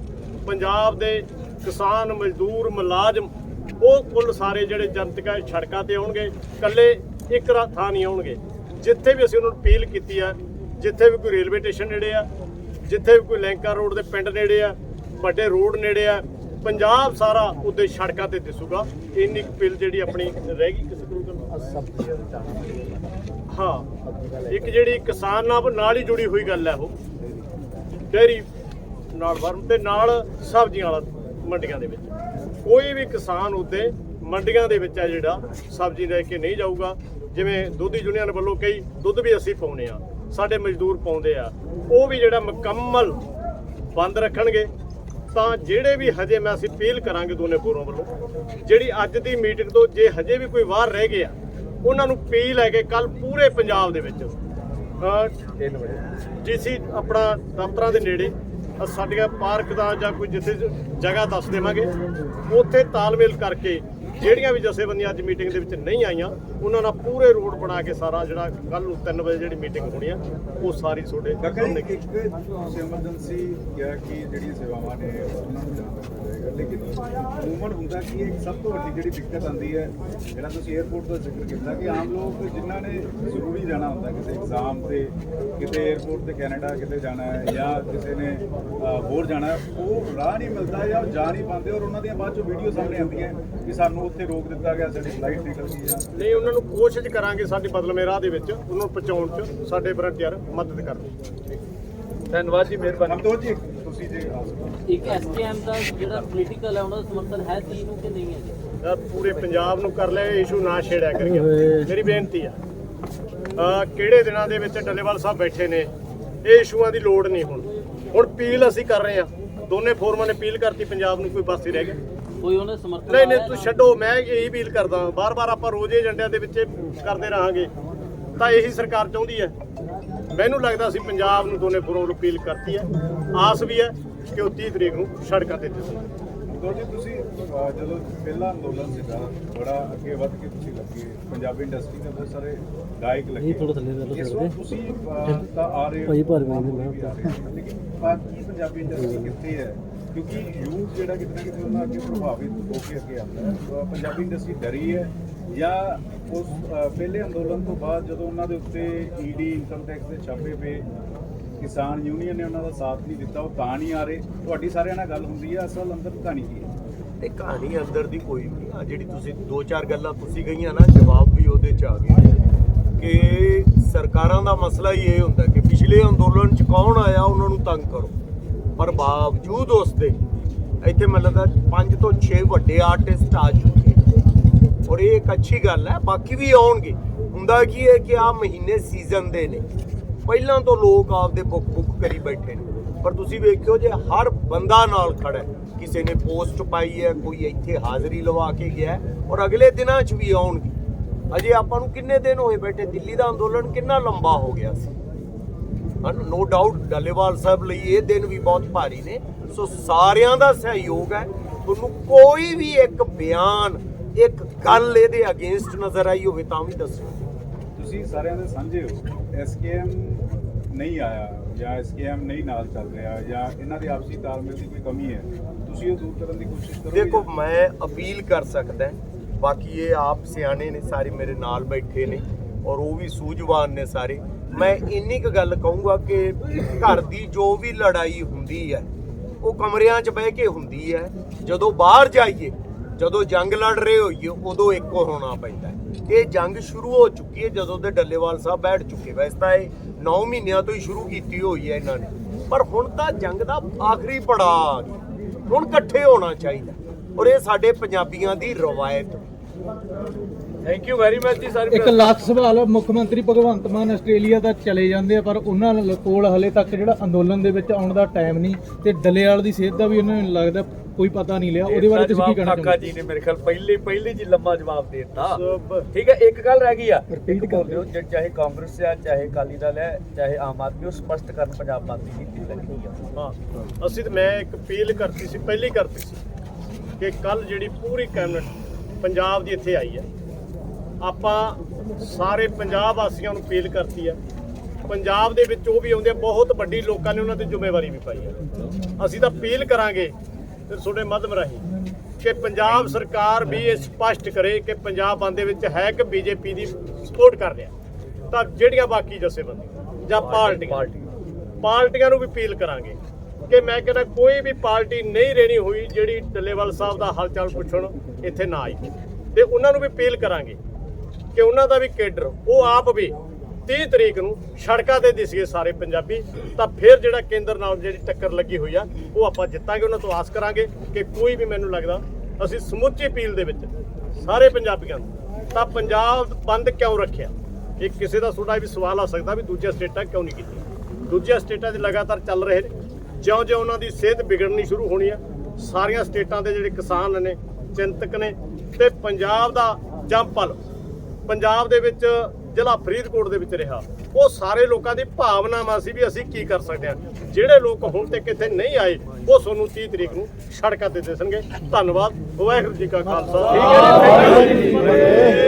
ਪੰਜਾਬ ਦੇ ਕਿਸਾਨ ਮਜ਼ਦੂਰ ਮੁਲਾਜ਼ਮ ਉਹ ਕੁੱਲ ਸਾਰੇ ਜਿਹੜੇ ਜਨਤਕ ਸੜਕਾਂ ਤੇ ਆਉਣਗੇ ਇਕੱਲੇ ਇੱਕ ਥਾਂ ਨਹੀਂ ਆਉਣਗੇ। ਜਿੱਥੇ ਵੀ ਅਸੀਂ ਉਹਨਾਂ ਨੂੰ ਅਪੀਲ ਕੀਤੀ ਹੈ ਜਿੱਥੇ ਵੀ ਕੋਈ ਰੇਲਵੇ ਸਟੇਸ਼ਨ ਨੇੜੇ ਆ ਜਿੱਥੇ ਵੀ ਕੋਈ ਲੈਂਕਾ ਰੋਡ ਦੇ ਪਿੰਡ ਨੇੜੇ ਆ ਵੱਡੇ ਰੋਡ ਨੇੜੇ ਆ ਪੰਜਾਬ ਸਾਰਾ ਉੱਤੇ ਸੜਕਾਂ ਤੇ ਦਿਸੂਗਾ। ਇੰਨੀ ਕੁ ਅਪੀਲ ਜਿਹੜੀ ਆਪਣੀ ਰਹਿ ਗਈ ਕਿਸੇ ਕੋਲ ਹਾਂ ਇੱਕ ਜਿਹੜੀ ਕਿਸਾਨ ਨਾਲ ਹੀ ਜੁੜੀ ਹੋਈ ਗੱਲ ਹੈ ਉਹ। ਡੇਰੀ ਨਾਲ ਵਰਮ ਤੇ ਨਾਲ ਸਬਜ਼ੀਆਂ ਵਾਲਾ ਮੰਡੀਆਂ ਦੇ ਵਿੱਚ। ਕੋਈ ਵੀ ਕਿਸਾਨ ਉੱਤੇ ਮੰਡੀਆਂ ਦੇ ਵਿੱਚ ਆ ਜਿਹੜਾ ਸਬਜ਼ੀ ਲੈ ਕੇ ਨਹੀਂ ਜਾਊਗਾ। ਜਿਵੇਂ ਦੁੱਧ ਯੂਨੀਅਨ ਵੱਲੋਂ ਕਈ ਦੁੱਧ ਵੀ ਅਸੀਂ ਪਾਉਨੇ ਆ ਸਾਡੇ ਮਜ਼ਦੂਰ ਪਾਉਂਦੇ ਆ। ਉਹ ਵੀ ਜਿਹੜਾ ਮੁਕੰਮਲ ਬੰਦ ਰੱਖਣਗੇ। ਤਾਂ ਜਿਹੜੇ ਵੀ ਹਜੇ ਮੈਂ ਅਸੀਂ ਅਪੀਲ ਕਰਾਂਗੇ ਦੋਨੇ ਫੋਰਮ ਵੱਲੋਂ ਜਿਹੜੀ ਅੱਜ ਦੀ ਮੀਟਿੰਗ ਤੋਂ ਜੇ ਹਜੇ ਵੀ ਕੋਈ ਬਾਹਰ ਰਹਿ ਗਿਆ ਉਹਨਾਂ ਨੂੰ ਅਪੀਲ ਹੈ ਕਿ ਕੱਲ ਪੂਰੇ ਪੰਜਾਬ ਦੇ ਵਿੱਚ ਜੀਸੀ ਆਪਣਾ ਦਫ਼ਤਰਾਂ ਦੇ ਨੇੜੇ ਸਾਡੀਆਂ ਪਾਰਕ ਦਾ ਜਾਂ ਕੋਈ ਜਿੱਥੇ ਜਗ੍ਹਾ ਦੱਸ ਦੇਵਾਂਗੇ ਉੱਥੇ ਤਾਲਮੇਲ ਕਰਕੇ ਜਿਹੜੀਆਂ ਵੀ ਜਥੇਬੰਦੀਆਂ ਅੱਜ ਮੀਟਿੰਗ ਦੇ ਵਿੱਚ ਨਹੀਂ ਆਈਆਂ ਉਹਨਾਂ ਨਾਲ ਪੂਰੇ ਰੋਡ ਬਣਾ ਕੇ ਸਾਰਾ ਜਿਹੜਾ ਕੱਲ ਨੂੰ 3 ਵਜੇ ਜਿਹੜੀ ਮੀਟਿੰਗ ਹੋਣੀ ਆ ਉਹ ਸਾਰੀ ਤੁਹਾਡੇ ਸਾਹਮਣੇ ਇੱਕ ਐਮਰਜੈਂਸੀ ਕਿ ਜਿਹੜੀਆਂ ਸੇਵਾਵਾਂ ਨੇ ਉਹਨਾਂ ਲੇਕਿਨ ਹੁੰਦਾ ਕੀ ਹੈ ਸਭ ਤੋਂ ਵੱਡੀ ਜਿਹੜੀ ਦਿੱਕਤ ਆਉਂਦੀ ਹੈ ਜਿਹੜਾ ਤੁਸੀਂ 에어ਪੋਰਟ ਦਾ ਜ਼ਿਕਰ ਕੀਤਾ ਕਿ ਆਮ ਲੋਕ ਜਿਨ੍ਹਾਂ ਨੇ ਜ਼ਰੂਰੀ ਜਾਣਾ ਹੁੰਦਾ ਕਿਸੇ ਐਗਜ਼ਾਮ ਤੇ ਕਿਤੇ 에어ਪੋਰਟ ਤੇ ਕੈਨੇਡਾ ਕਿਤੇ ਜਾਣਾ ਜਾਂ ਕਿਸੇ ਨੇ ਹੋਰ ਜਾਣਾ ਉਹ ਰਾਹ ਨਹੀਂ ਮਿਲਦਾ ਜਾਂ ਜਾ ਨਹੀਂ ਪਾਉਂਦੇ ਔਰ ਉਹਨਾਂ ਦੀਆਂ ਬਾਅਦ ਚੋਂ ਵੀਡੀਓ ਸਾਹਮਣੇ ਆਉਂਦੀਆਂ ਕਿ ਸਾਨੂੰ ਉੱਥੇ ਰੋਕ ਦਿੱਤਾ ਗਿਆ ਸਾਡੀ ਫਲਾਈਟ ਨਿਕਲ ਗਈ ਨਹੀਂ ਉਹਨਾਂ ਨੂੰ ਕੋਸ਼ਿਸ਼ ਕਰਾਂਗੇ ਸਾਡੇ ਬਦਲਵੇਂ ਰਾਹ ਦੇ ਵਿੱਚ ਉਹਨਾਂ ਨੂੰ ਪਹੁੰਚਾਉਣ 'ਚ ਸਾਡੇ ਵਰਟਿਆਰ ਮਦਦ ਕਰਦੇ ਧੰਨਵਾਦ ਜੀ ਮਿਹਰਬਾਨੀ। ਹਮਦੋਜ ਜੀ ਤੁਸੀਂ ਜੇ ਆ ਸਕੋ ਇੱਕ ਐਸਕੇਐਮ ਦਾ ਜਿਹੜਾ ਪੋਲੀਟੀਕਲ ਹੈ ਉਹਨਾਂ ਦਾ ਸਮਰਥਨ ਹੈ ਤੀ ਨੂੰ ਕਿ ਨਹੀਂ ਹੈ ਜੀ? ਯਾਰ ਪੂਰੇ ਪੰਜਾਬ ਨੂੰ ਕਰ ਲਿਆ ਇਸ਼ੂ ਨਾ ਛੇੜਿਆ ਕਰੀਏ। ਮੇਰੀ ਬੇਨਤੀ ਆ। ਕਿਹੜੇ ਦਿਨਾਂ ਦੇ ਵਿੱਚ ਡੱਲੇਵਾਲ ਸਾਹਿਬ ਬੈਠੇ ਨੇ ਇਹ ਇਸ਼ੂਆਂ ਦੀ ਲੋੜ ਨਹੀਂ ਹੁਣ। ਹੁਣ ਅਪੀਲ ਅਸੀਂ ਕਰ ਰਹੇ ਆ ਦੋਨੇ ਫੋਰਮਾਂ ਨੇ ਅਪੀਲ ਕਰਤੀ ਪੰਜਾਬ ਨੂੰ ਕੋਈ ਹੀ ਰਹਿ ਗਿਆ ਕੋਈ ਉਹਨੇ ਸਮਰਥਨ ਨਹੀਂ ਨਹੀਂ ਤੂੰ ਛੱਡੋ ਮੈਂ ਇਹੀ ਅਪੀਲ ਕਰਦਾ ਬਾਰ-ਬਾਰ ਆਪਾਂ ਰੋਜ਼ ਏਜੰਡਿਆਂ ਦੇ ਵਿੱਚ ਕਰਦੇ ਰਹਾਂਗੇ। ਤਾਂ ਇਹੀ ਸਰਕਾਰ ਚਾਹੁੰਦੀ ਹੈ। ਮੈਨੂੰ ਲੱਗਦਾ ਸੀ ਪੰਜਾਬ ਨੂੰ ਦੋਨੇ ਫੋਰਮ ਨੂੰ ਅਪੀਲ ਕਰਤੀ ਹੈ। ਆਸ ਵੀ ਹੈ ਕਿ ਉਹ 30 ਤਰੀਕ ਨੂੰ ਸੜਕਾਂ ਤੇ ਦਿਸਣ ਦੋਜੀ ਤੁਸੀਂ ਜਦੋਂ ਪਹਿਲਾ ਅੰਦੋਲਨ ਸੀਗਾ ਬੜਾ ਅੱਗੇ ਵੱਧ ਕੇ ਤੁਸੀਂ ਲੱਗੇ। ਪੰਜਾਬੀ ਇੰਡਸਟਰੀ ਦੇ ਬਹੁਤ ਸਾਰੇ ਗਾਇਕ ਲੱਗੇ। ਇਹ ਥੱਲੇ। ਤੁਸੀਂ ਤਾਂ ਆ ਰਹੇ ਹੋ। ਭਾਈ ਭਰ ਮੈਂ। ਲੇਕਿਨ ਬਾਕੀ ਪੰਜਾਬੀ ਇੰਡਸਟਰੀ ਕਿੱਥੇ ਹੈ? ਕਿਉਂਕਿ ਯੂਥ ਜਿਹੜਾ ਕਿਤੇ ਨਾ ਕਿਤੇ ਉਹਨਾਂ ਅੱਗੇ ਪ੍ਰਭਾਵਿਤ ਹੋ ਕੇ ਅੱਗੇ ਆਉਂਦਾ ਹੈ। ਪੰਜਾਬੀ ਇੰਡਸਟਰੀ ਡਰੀ ਹੈ। ਜਾਂ ਉਸ ਪਹਿਲੇ ਅੰਦੋਲਨ ਤੋਂ ਬਾਅਦ ਜਦੋਂ ਉਹਨਾਂ ਦੇ ਉੱਤੇ ਈਡੀ ਇਨਕਮ ਟੈਕਸ ਦੇ ਛਾਪੇ ਪਏ, ਕਿਸਾਨ ਯੂਨੀਅਨ ਨੇ ਉਹਨਾਂ ਦਾ ਸਾਥ ਨਹੀਂ ਦਿੱਤਾ, ਉਹ ਤਾਂ ਨਹੀਂ ਆ ਰਹੇ। ਤੁਹਾਡੀ ਸਾਰਿਆਂ ਨਾਲ ਗੱਲ ਹੁੰਦੀ ਹੈ ਅਸਲ ਅੰਦਰ ਕਹਾਣੀ ਕੀ ਹੈ? ਇਹ ਕਹਾਣੀ ਅੰਦਰ ਦੀ ਕੋਈ ਨਹੀਂ ਆ, ਜਿਹੜੀ ਤੁਸੀਂ ਦੋ ਚਾਰ ਗੱਲਾਂ ਤੁਸੀਂ ਗਈਆਂ ਨਾ, ਜਵਾਬ ਵੀ ਉਹਦੇ ਚ ਆ ਗਏ। ਕਿ ਸਰਕਾਰਾਂ ਦਾ ਮਸਲਾ ਹੀ ਇਹ ਹੁੰਦਾ ਕਿ ਪਿਛਲੇ ਅੰਦੋਲਨ ਚ ਕੌਣ ਆਇਆ, ਉਹਨਾਂ ਨੂੰ ਤੰਗ ਕਰੋ। ਪਰ ਬਾਵਜੂਦ ਉਸ ਦੇ ਇੱਥੇ ਮੈਨੂੰ ਲੱਗਦਾ 5 ਤੋਂ 6 ਵੱਡੇ ਆਰਟਿਸਟ ਆ ਚੁੱਕੇ ਔਰ ਇਹ ਇੱਕ ਅੱਛੀ ਗੱਲ ਹੈ, ਬਾਕੀ ਵੀ ਆਉਣਗੇ। ਹੁੰਦਾ ਕੀ ਹੈ ਕਿ ਆ ਮਹੀਨੇ ਸੀਜ਼ਨ ਦੇ ਨੇ। ਪਹਿਲਾਂ ਤੋਂ ਲੋਕ ਆਪਦੇ ਬੁੱਕ ਬੁੱਕ ਕਰੀ ਬੈਠੇ ਨੇ। ਪਰ ਤੁਸੀਂ ਵੇਖਿਓ ਜੇ ਹਰ ਬੰਦਾ ਨਾਲ ਖੜਾ ਕਿਸੇ ਨੇ ਪੋਸਟ ਪਾਈ ਹੈ, ਕੋਈ ਇੱਥੇ ਹਾਜ਼ਰੀ ਲਵਾ ਕੇ ਗਿਆ ਔਰ ਅਗਲੇ ਦਿਨਾਂ 'ਚ ਵੀ ਆਉਣਗੇ। ਅਜੇ ਆਪਾਂ ਨੂੰ ਕਿੰਨੇ ਦਿਨ ਹੋਏ ਬੈਠੇ? ਦਿੱਲੀ ਦਾ ਅੰਦੋਲਨ ਕਿੰਨਾ ਲੰਬਾ ਹੋ ਗਿਆ ਸੀ। ਨੋ ਡਾਊਟ ਡੱਲੇਵਾਲ ਸਾਹਿਬ ਲਈ ਇਹ ਦਿਨ ਵੀ ਬਹੁਤ ਭਾਰੀ ਨੇ। ਸੋ ਸਾਰਿਆਂ ਦਾ ਸਹਿਯੋਗ ਹੈ। ਤੁਹਾਨੂੰ ਕੋਈ ਵੀ ਇੱਕ ਬਿਆਨ ਇੱਕ ਗੱਲ ਇਹਦੇ ਅਗੇਂਸਟ ਨਜ਼ਰ ਆਈ ਹੋਵੇ ਤਾਂ ਵੀ ਦੱਸੋ। ਤੁਸੀਂ ਸਾਰਿਆਂ ਦੇ ਸਾਂਝੇ ਹੋ। ਐਸਕੇਐਮ ਨਹੀਂ ਆਇਆ ਜਾਂ ਐਸਕੇਐਮ ਨਹੀਂ ਨਾਲ ਚੱਲ ਰਿਹਾ ਜਾਂ ਇਹਨਾਂ ਦੇ ਆਪਸੀ ਤਾਲਮੇਲ ਦੀ ਕੋਈ ਕਮੀ ਹੈ ਤੁਸੀਂ ਉਹ ਦੂਰ ਕਰਨ ਦੀ ਕੋਸ਼ਿਸ਼ ਕਰੋਗੇ ਦੇਖੋ ਮੈਂ ਅਪੀਲ ਕਰ ਸਕਦਾ ਬਾਕੀ ਇਹ ਆਪ ਸਿਆਣੇ ਨੇ ਸਾਰੇ ਮੇਰੇ ਨਾਲ ਬੈਠੇ ਨੇ ਔਰ ਉਹ ਵੀ ਸੂਝਵਾਨ ਨੇ ਸਾਰੇ। ਮੈਂ ਇੰਨੀ ਕੁ ਗੱਲ ਕਹੂੰਗਾ ਕਿ ਘਰ ਦੀ ਜੋ ਵੀ ਲੜਾਈ ਹੁੰਦੀ ਹੈ ਉਹ ਕਮਰਿਆਂ 'ਚ ਬਹਿ ਕੇ ਹੁੰਦੀ ਹੈ। ਜਦੋਂ ਬਾਹਰ ਜਾਈਏ ਜਦੋਂ ਜੰਗ ਲੜ ਰਹੇ ਹੋਈਏ ਉਦੋਂ ਇੱਕੋ ਹੋਣਾ ਪੈਂਦਾ ਹੈ। ਇਹ ਜੰਗ ਸ਼ੁਰੂ ਹੋ ਚੁੱਕੀ ਹੈ ਜਦੋਂ ਦੇ ਡੱਲੇਵਾਲ ਸਾਹਿਬ ਬੈਠ ਚੁੱਕੇ ਵੈਸੇ ਤਾਂ ਇਹ 9 ਮਹੀਨਿਆਂ ਤੋਂ ਹੀ ਸ਼ੁਰੂ ਕੀਤੀ ਹੋਈ ਹੈ ਇਹਨਾਂ ਨੇ। ਪਰ ਹੁਣ ਤਾਂ ਜੰਗ ਦਾ ਆਖਰੀ ਪੜਾਅ ਆ ਗਿਆ। ਹੁਣ ਇਕੱਠੇ ਹੋਣਾ ਚਾਹੀਦਾ। ਔਰ ਇਹ ਸਾਡੇ ਪੰਜਾਬੀਆਂ ਦੀ ਰਵਾਇਤ ਥੈਂਕ ਯੂ ਵੈਰੀ ਮਚ ਜੀ ਸਰ ਇੱਕ ਲਾਸਟ ਸਵਾਲ ਮੁੱਖ ਮੰਤਰੀ ਭਗਵੰਤ ਮਾਨ ਆਸਟ੍ਰੇਲੀਆ ਦਾ ਚਲੇ ਜਾਂਦੇ ਆ ਪਰ ਉਹਨਾਂ ਕੋਲ ਹਲੇ ਤੱਕ ਜਿਹੜਾ ਅੰਦੋਲਨ ਦੇ ਵਿੱਚ ਆਉਣ ਦਾ ਟਾਈਮ ਨਹੀਂ ਤੇ ਡਲੇਵਾਲ ਦੀ ਸਿਹਤ ਦਾ ਵੀ ਉਹਨਾਂ ਨੂੰ ਲੱਗਦਾ ਕੋਈ ਪਤਾ ਨਹੀਂ ਲਿਆ ਉਹਦੇ ਬਾਰੇ ਤੁਸੀਂ ਕੀ ਕਹਿਣਾ ਕਾਕਾ ਚਾਹੁੰਦੇ ਜੀ ਨੇ ਮੇਰੇ ਖਿਆਲ ਪਹਿਲੇ ਪਹਿਲੇ ਜੀ ਲੰਮਾ ਜਵਾਬ ਦੇ ਦਿੱਤਾ। ਠੀਕ ਹੈ ਇੱਕ ਗੱਲ ਰਹਿ ਗਈ ਆ। ਇੱਕ ਕਰ ਦਿਓ ਜੇ ਚਾਹੇ ਕਾਂਗਰਸ ਹੈ ਚਾਹੇ ਅਕਾਲੀ ਦਲ ਹੈ ਚਾਹੇ ਆਮ ਆਦਮੀ ਉਹ ਸਪਸ਼ਟ ਕਰਨ ਪੰਜਾਬ ਬੰਦ ਦੀ ਨੀਤੀ ਲੱਗੀ ਆ। ਹਾਂ ਅਸੀਂ ਤਾਂ ਮੈਂ ਇੱਕ ਅਪੀਲ ਕਰਤੀ ਸੀ ਪਹਿਲੀ ਕਰਤੀ ਸੀ ਕਿ ਕੱਲ ਜਿਹੜੀ ਪੂਰੀ ਕੈਬਨਿਟ ਪੰਜਾਬ ਦੀ ਇੱਥੇ ਆਈ ਹੈ ਆਪਾਂ ਸਾਰੇ ਪੰਜਾਬ ਵਾਸੀਆਂ ਨੂੰ ਅਪੀਲ ਕਰਤੀ ਹੈ ਪੰਜਾਬ ਦੇ ਵਿੱਚ ਉਹ ਵੀ ਆਉਂਦੇ ਆ, ਬਹੁਤ ਵੱਡੀ ਲੋਕਾਂ ਨੇ ਉਹਨਾਂ ਤੇ ਜ਼ਿੰਮੇਵਾਰੀ ਵੀ ਪਾਈ ਹੈ ਅਸੀਂ ਤਾਂ ਅਪੀਲ ਕਰਾਂਗੇ ਤੇ ਤੁਹਾਡੇ ਮਾਧਿਅਮ ਰਾਹੀਂ ਕਿ ਪੰਜਾਬ ਸਰਕਾਰ ਵੀ ਇਹ ਸਪਸ਼ਟ ਕਰੇ ਕਿ ਪੰਜਾਬ ਬੰਦ ਦੇ ਵਿੱਚ ਹੈ ਕਿ ਬੀਜੇਪੀ ਦੀ ਸਪੋਰਟ ਕਰ ਰਿਹਾ। ਤਾਂ ਜਿਹੜੀਆਂ ਬਾਕੀ ਜਥੇਬੰਦੀਆਂ ਜਾਂ ਪਾਰਟੀਆਂ। ਪਾਰਟੀਆਂ ਨੂੰ ਵੀ ਅਪੀਲ ਕਰਾਂਗੇ ਕਿ ਮੈਂ ਕਹਿੰਦਾ ਕੋਈ ਵੀ ਪਾਰਟੀ ਨਹੀਂ ਰਹਿਣੀ ਹੋਈ ਜਿਹੜੀ ਡੱਲੇਵਾਲ ਸਾਹਿਬ ਦਾ ਹਾਲਚਾਲ ਪੁੱਛਣ ਇੱਥੇ ਨਾ ਆਈ। ਤੇ ਉਹਨਾਂ ਨੂੰ ਵੀ ਅਪੀਲ ਕਰਾਂਗੇ ਕਿ ਉਹਨਾਂ ਦਾ ਵੀ ਕੇਡਰ ਉਹ ਆਪ ਵੀ 30 ਤਰੀਕ ਨੂੰ ਸੜਕਾਂ ਤੇ ਦਿਸਗੇ ਸਾਰੇ ਪੰਜਾਬੀ, ਤਾਂ ਫਿਰ ਜਿਹੜਾ ਕੇਂਦਰ ਨਾਲ ਜਿਹੜੀ ਟੱਕਰ ਲੱਗੀ ਹੋਈ ਆ, ਉਹ ਆਪਾਂ ਜਿੱਤਾਂਗੇ, ਉਹਨਾਂ ਤੋਂ ਆਸ ਕਰਾਂਗੇ ਕਿ ਕੋਈ ਵੀ ਮੈਨੂੰ ਲੱਗਦਾ ਅਸੀਂ ਸਮੁੱਚੀ ਪੀਲ ਦੇ ਵਿੱਚ ਸਾਰੇ ਪੰਜਾਬੀਆਂ ਨੂੰ, ਤਾਂ ਪੰਜਾਬ ਬੰਦ ਕਿਉਂ ਰੱਖਿਆ? ਇਹ ਕਿਸੇ ਦਾ ਤੁਹਾਡਾ ਵੀ ਸਵਾਲ ਆ ਸਕਦਾ ਵੀ ਦੂਜੀਆਂ ਸਟੇਟਾਂ ਕਿਉਂ ਨਹੀਂ ਕੀਤੀਆਂ? ਦੂਜੀਆਂ ਸਟੇਟਾਂ 'ਚ ਲਗਾਤਾਰ ਚੱਲ ਰਹੇ ਨੇ। ਜਿਉਂ-ਜਿਉਂ ਉਹਨਾਂ ਦੀ ਸਿਹਤ ਵਿਗੜਨੀ ਸ਼ੁਰੂ ਹੋਣੀ ਆ, ਸਾਰੀਆਂ ਸਟੇਟਾਂ ਦੇ ਜਿਹੜੇ ਕਿਸਾਨ ਨੇ, ਚਿੰਤਕ ਨੇ, ਤੇ ਪੰਜਾਬ ਦਾ ਜੰਪਲ ਪੰਜਾਬ ਦੇ ਵਿੱਚ ਜ਼ਿਲ੍ਹਾ ਫਰੀਦਕੋਟ ਦੇ ਵਿੱਚ ਰਿਹਾ। ਉਹ ਸਾਰੇ ਲੋਕਾਂ ਦੀ ਭਾਵਨਾਵਾਂ ਸੀ ਵੀ ਅਸੀਂ ਕੀ ਕਰ ਸਕਦੇ ਹਾਂ। ਜਿਹੜੇ ਲੋਕ ਹੁਣ ਤੱਕ ਇੱਥੇ ਨਹੀਂ ਆਏ, ਉਹ ਤੁਹਾਨੂੰ 30 ਤਰੀਕ ਨੂੰ ਸੜਕਾਂ ਤੇ ਦਿਸਣਗੇ। ਧੰਨਵਾਦ। ਵਾਹਿਗੁਰੂ ਜੀ ਕਾ ਖਾਲਸਾ। ਠੀਕ ਹੈ ਜੀ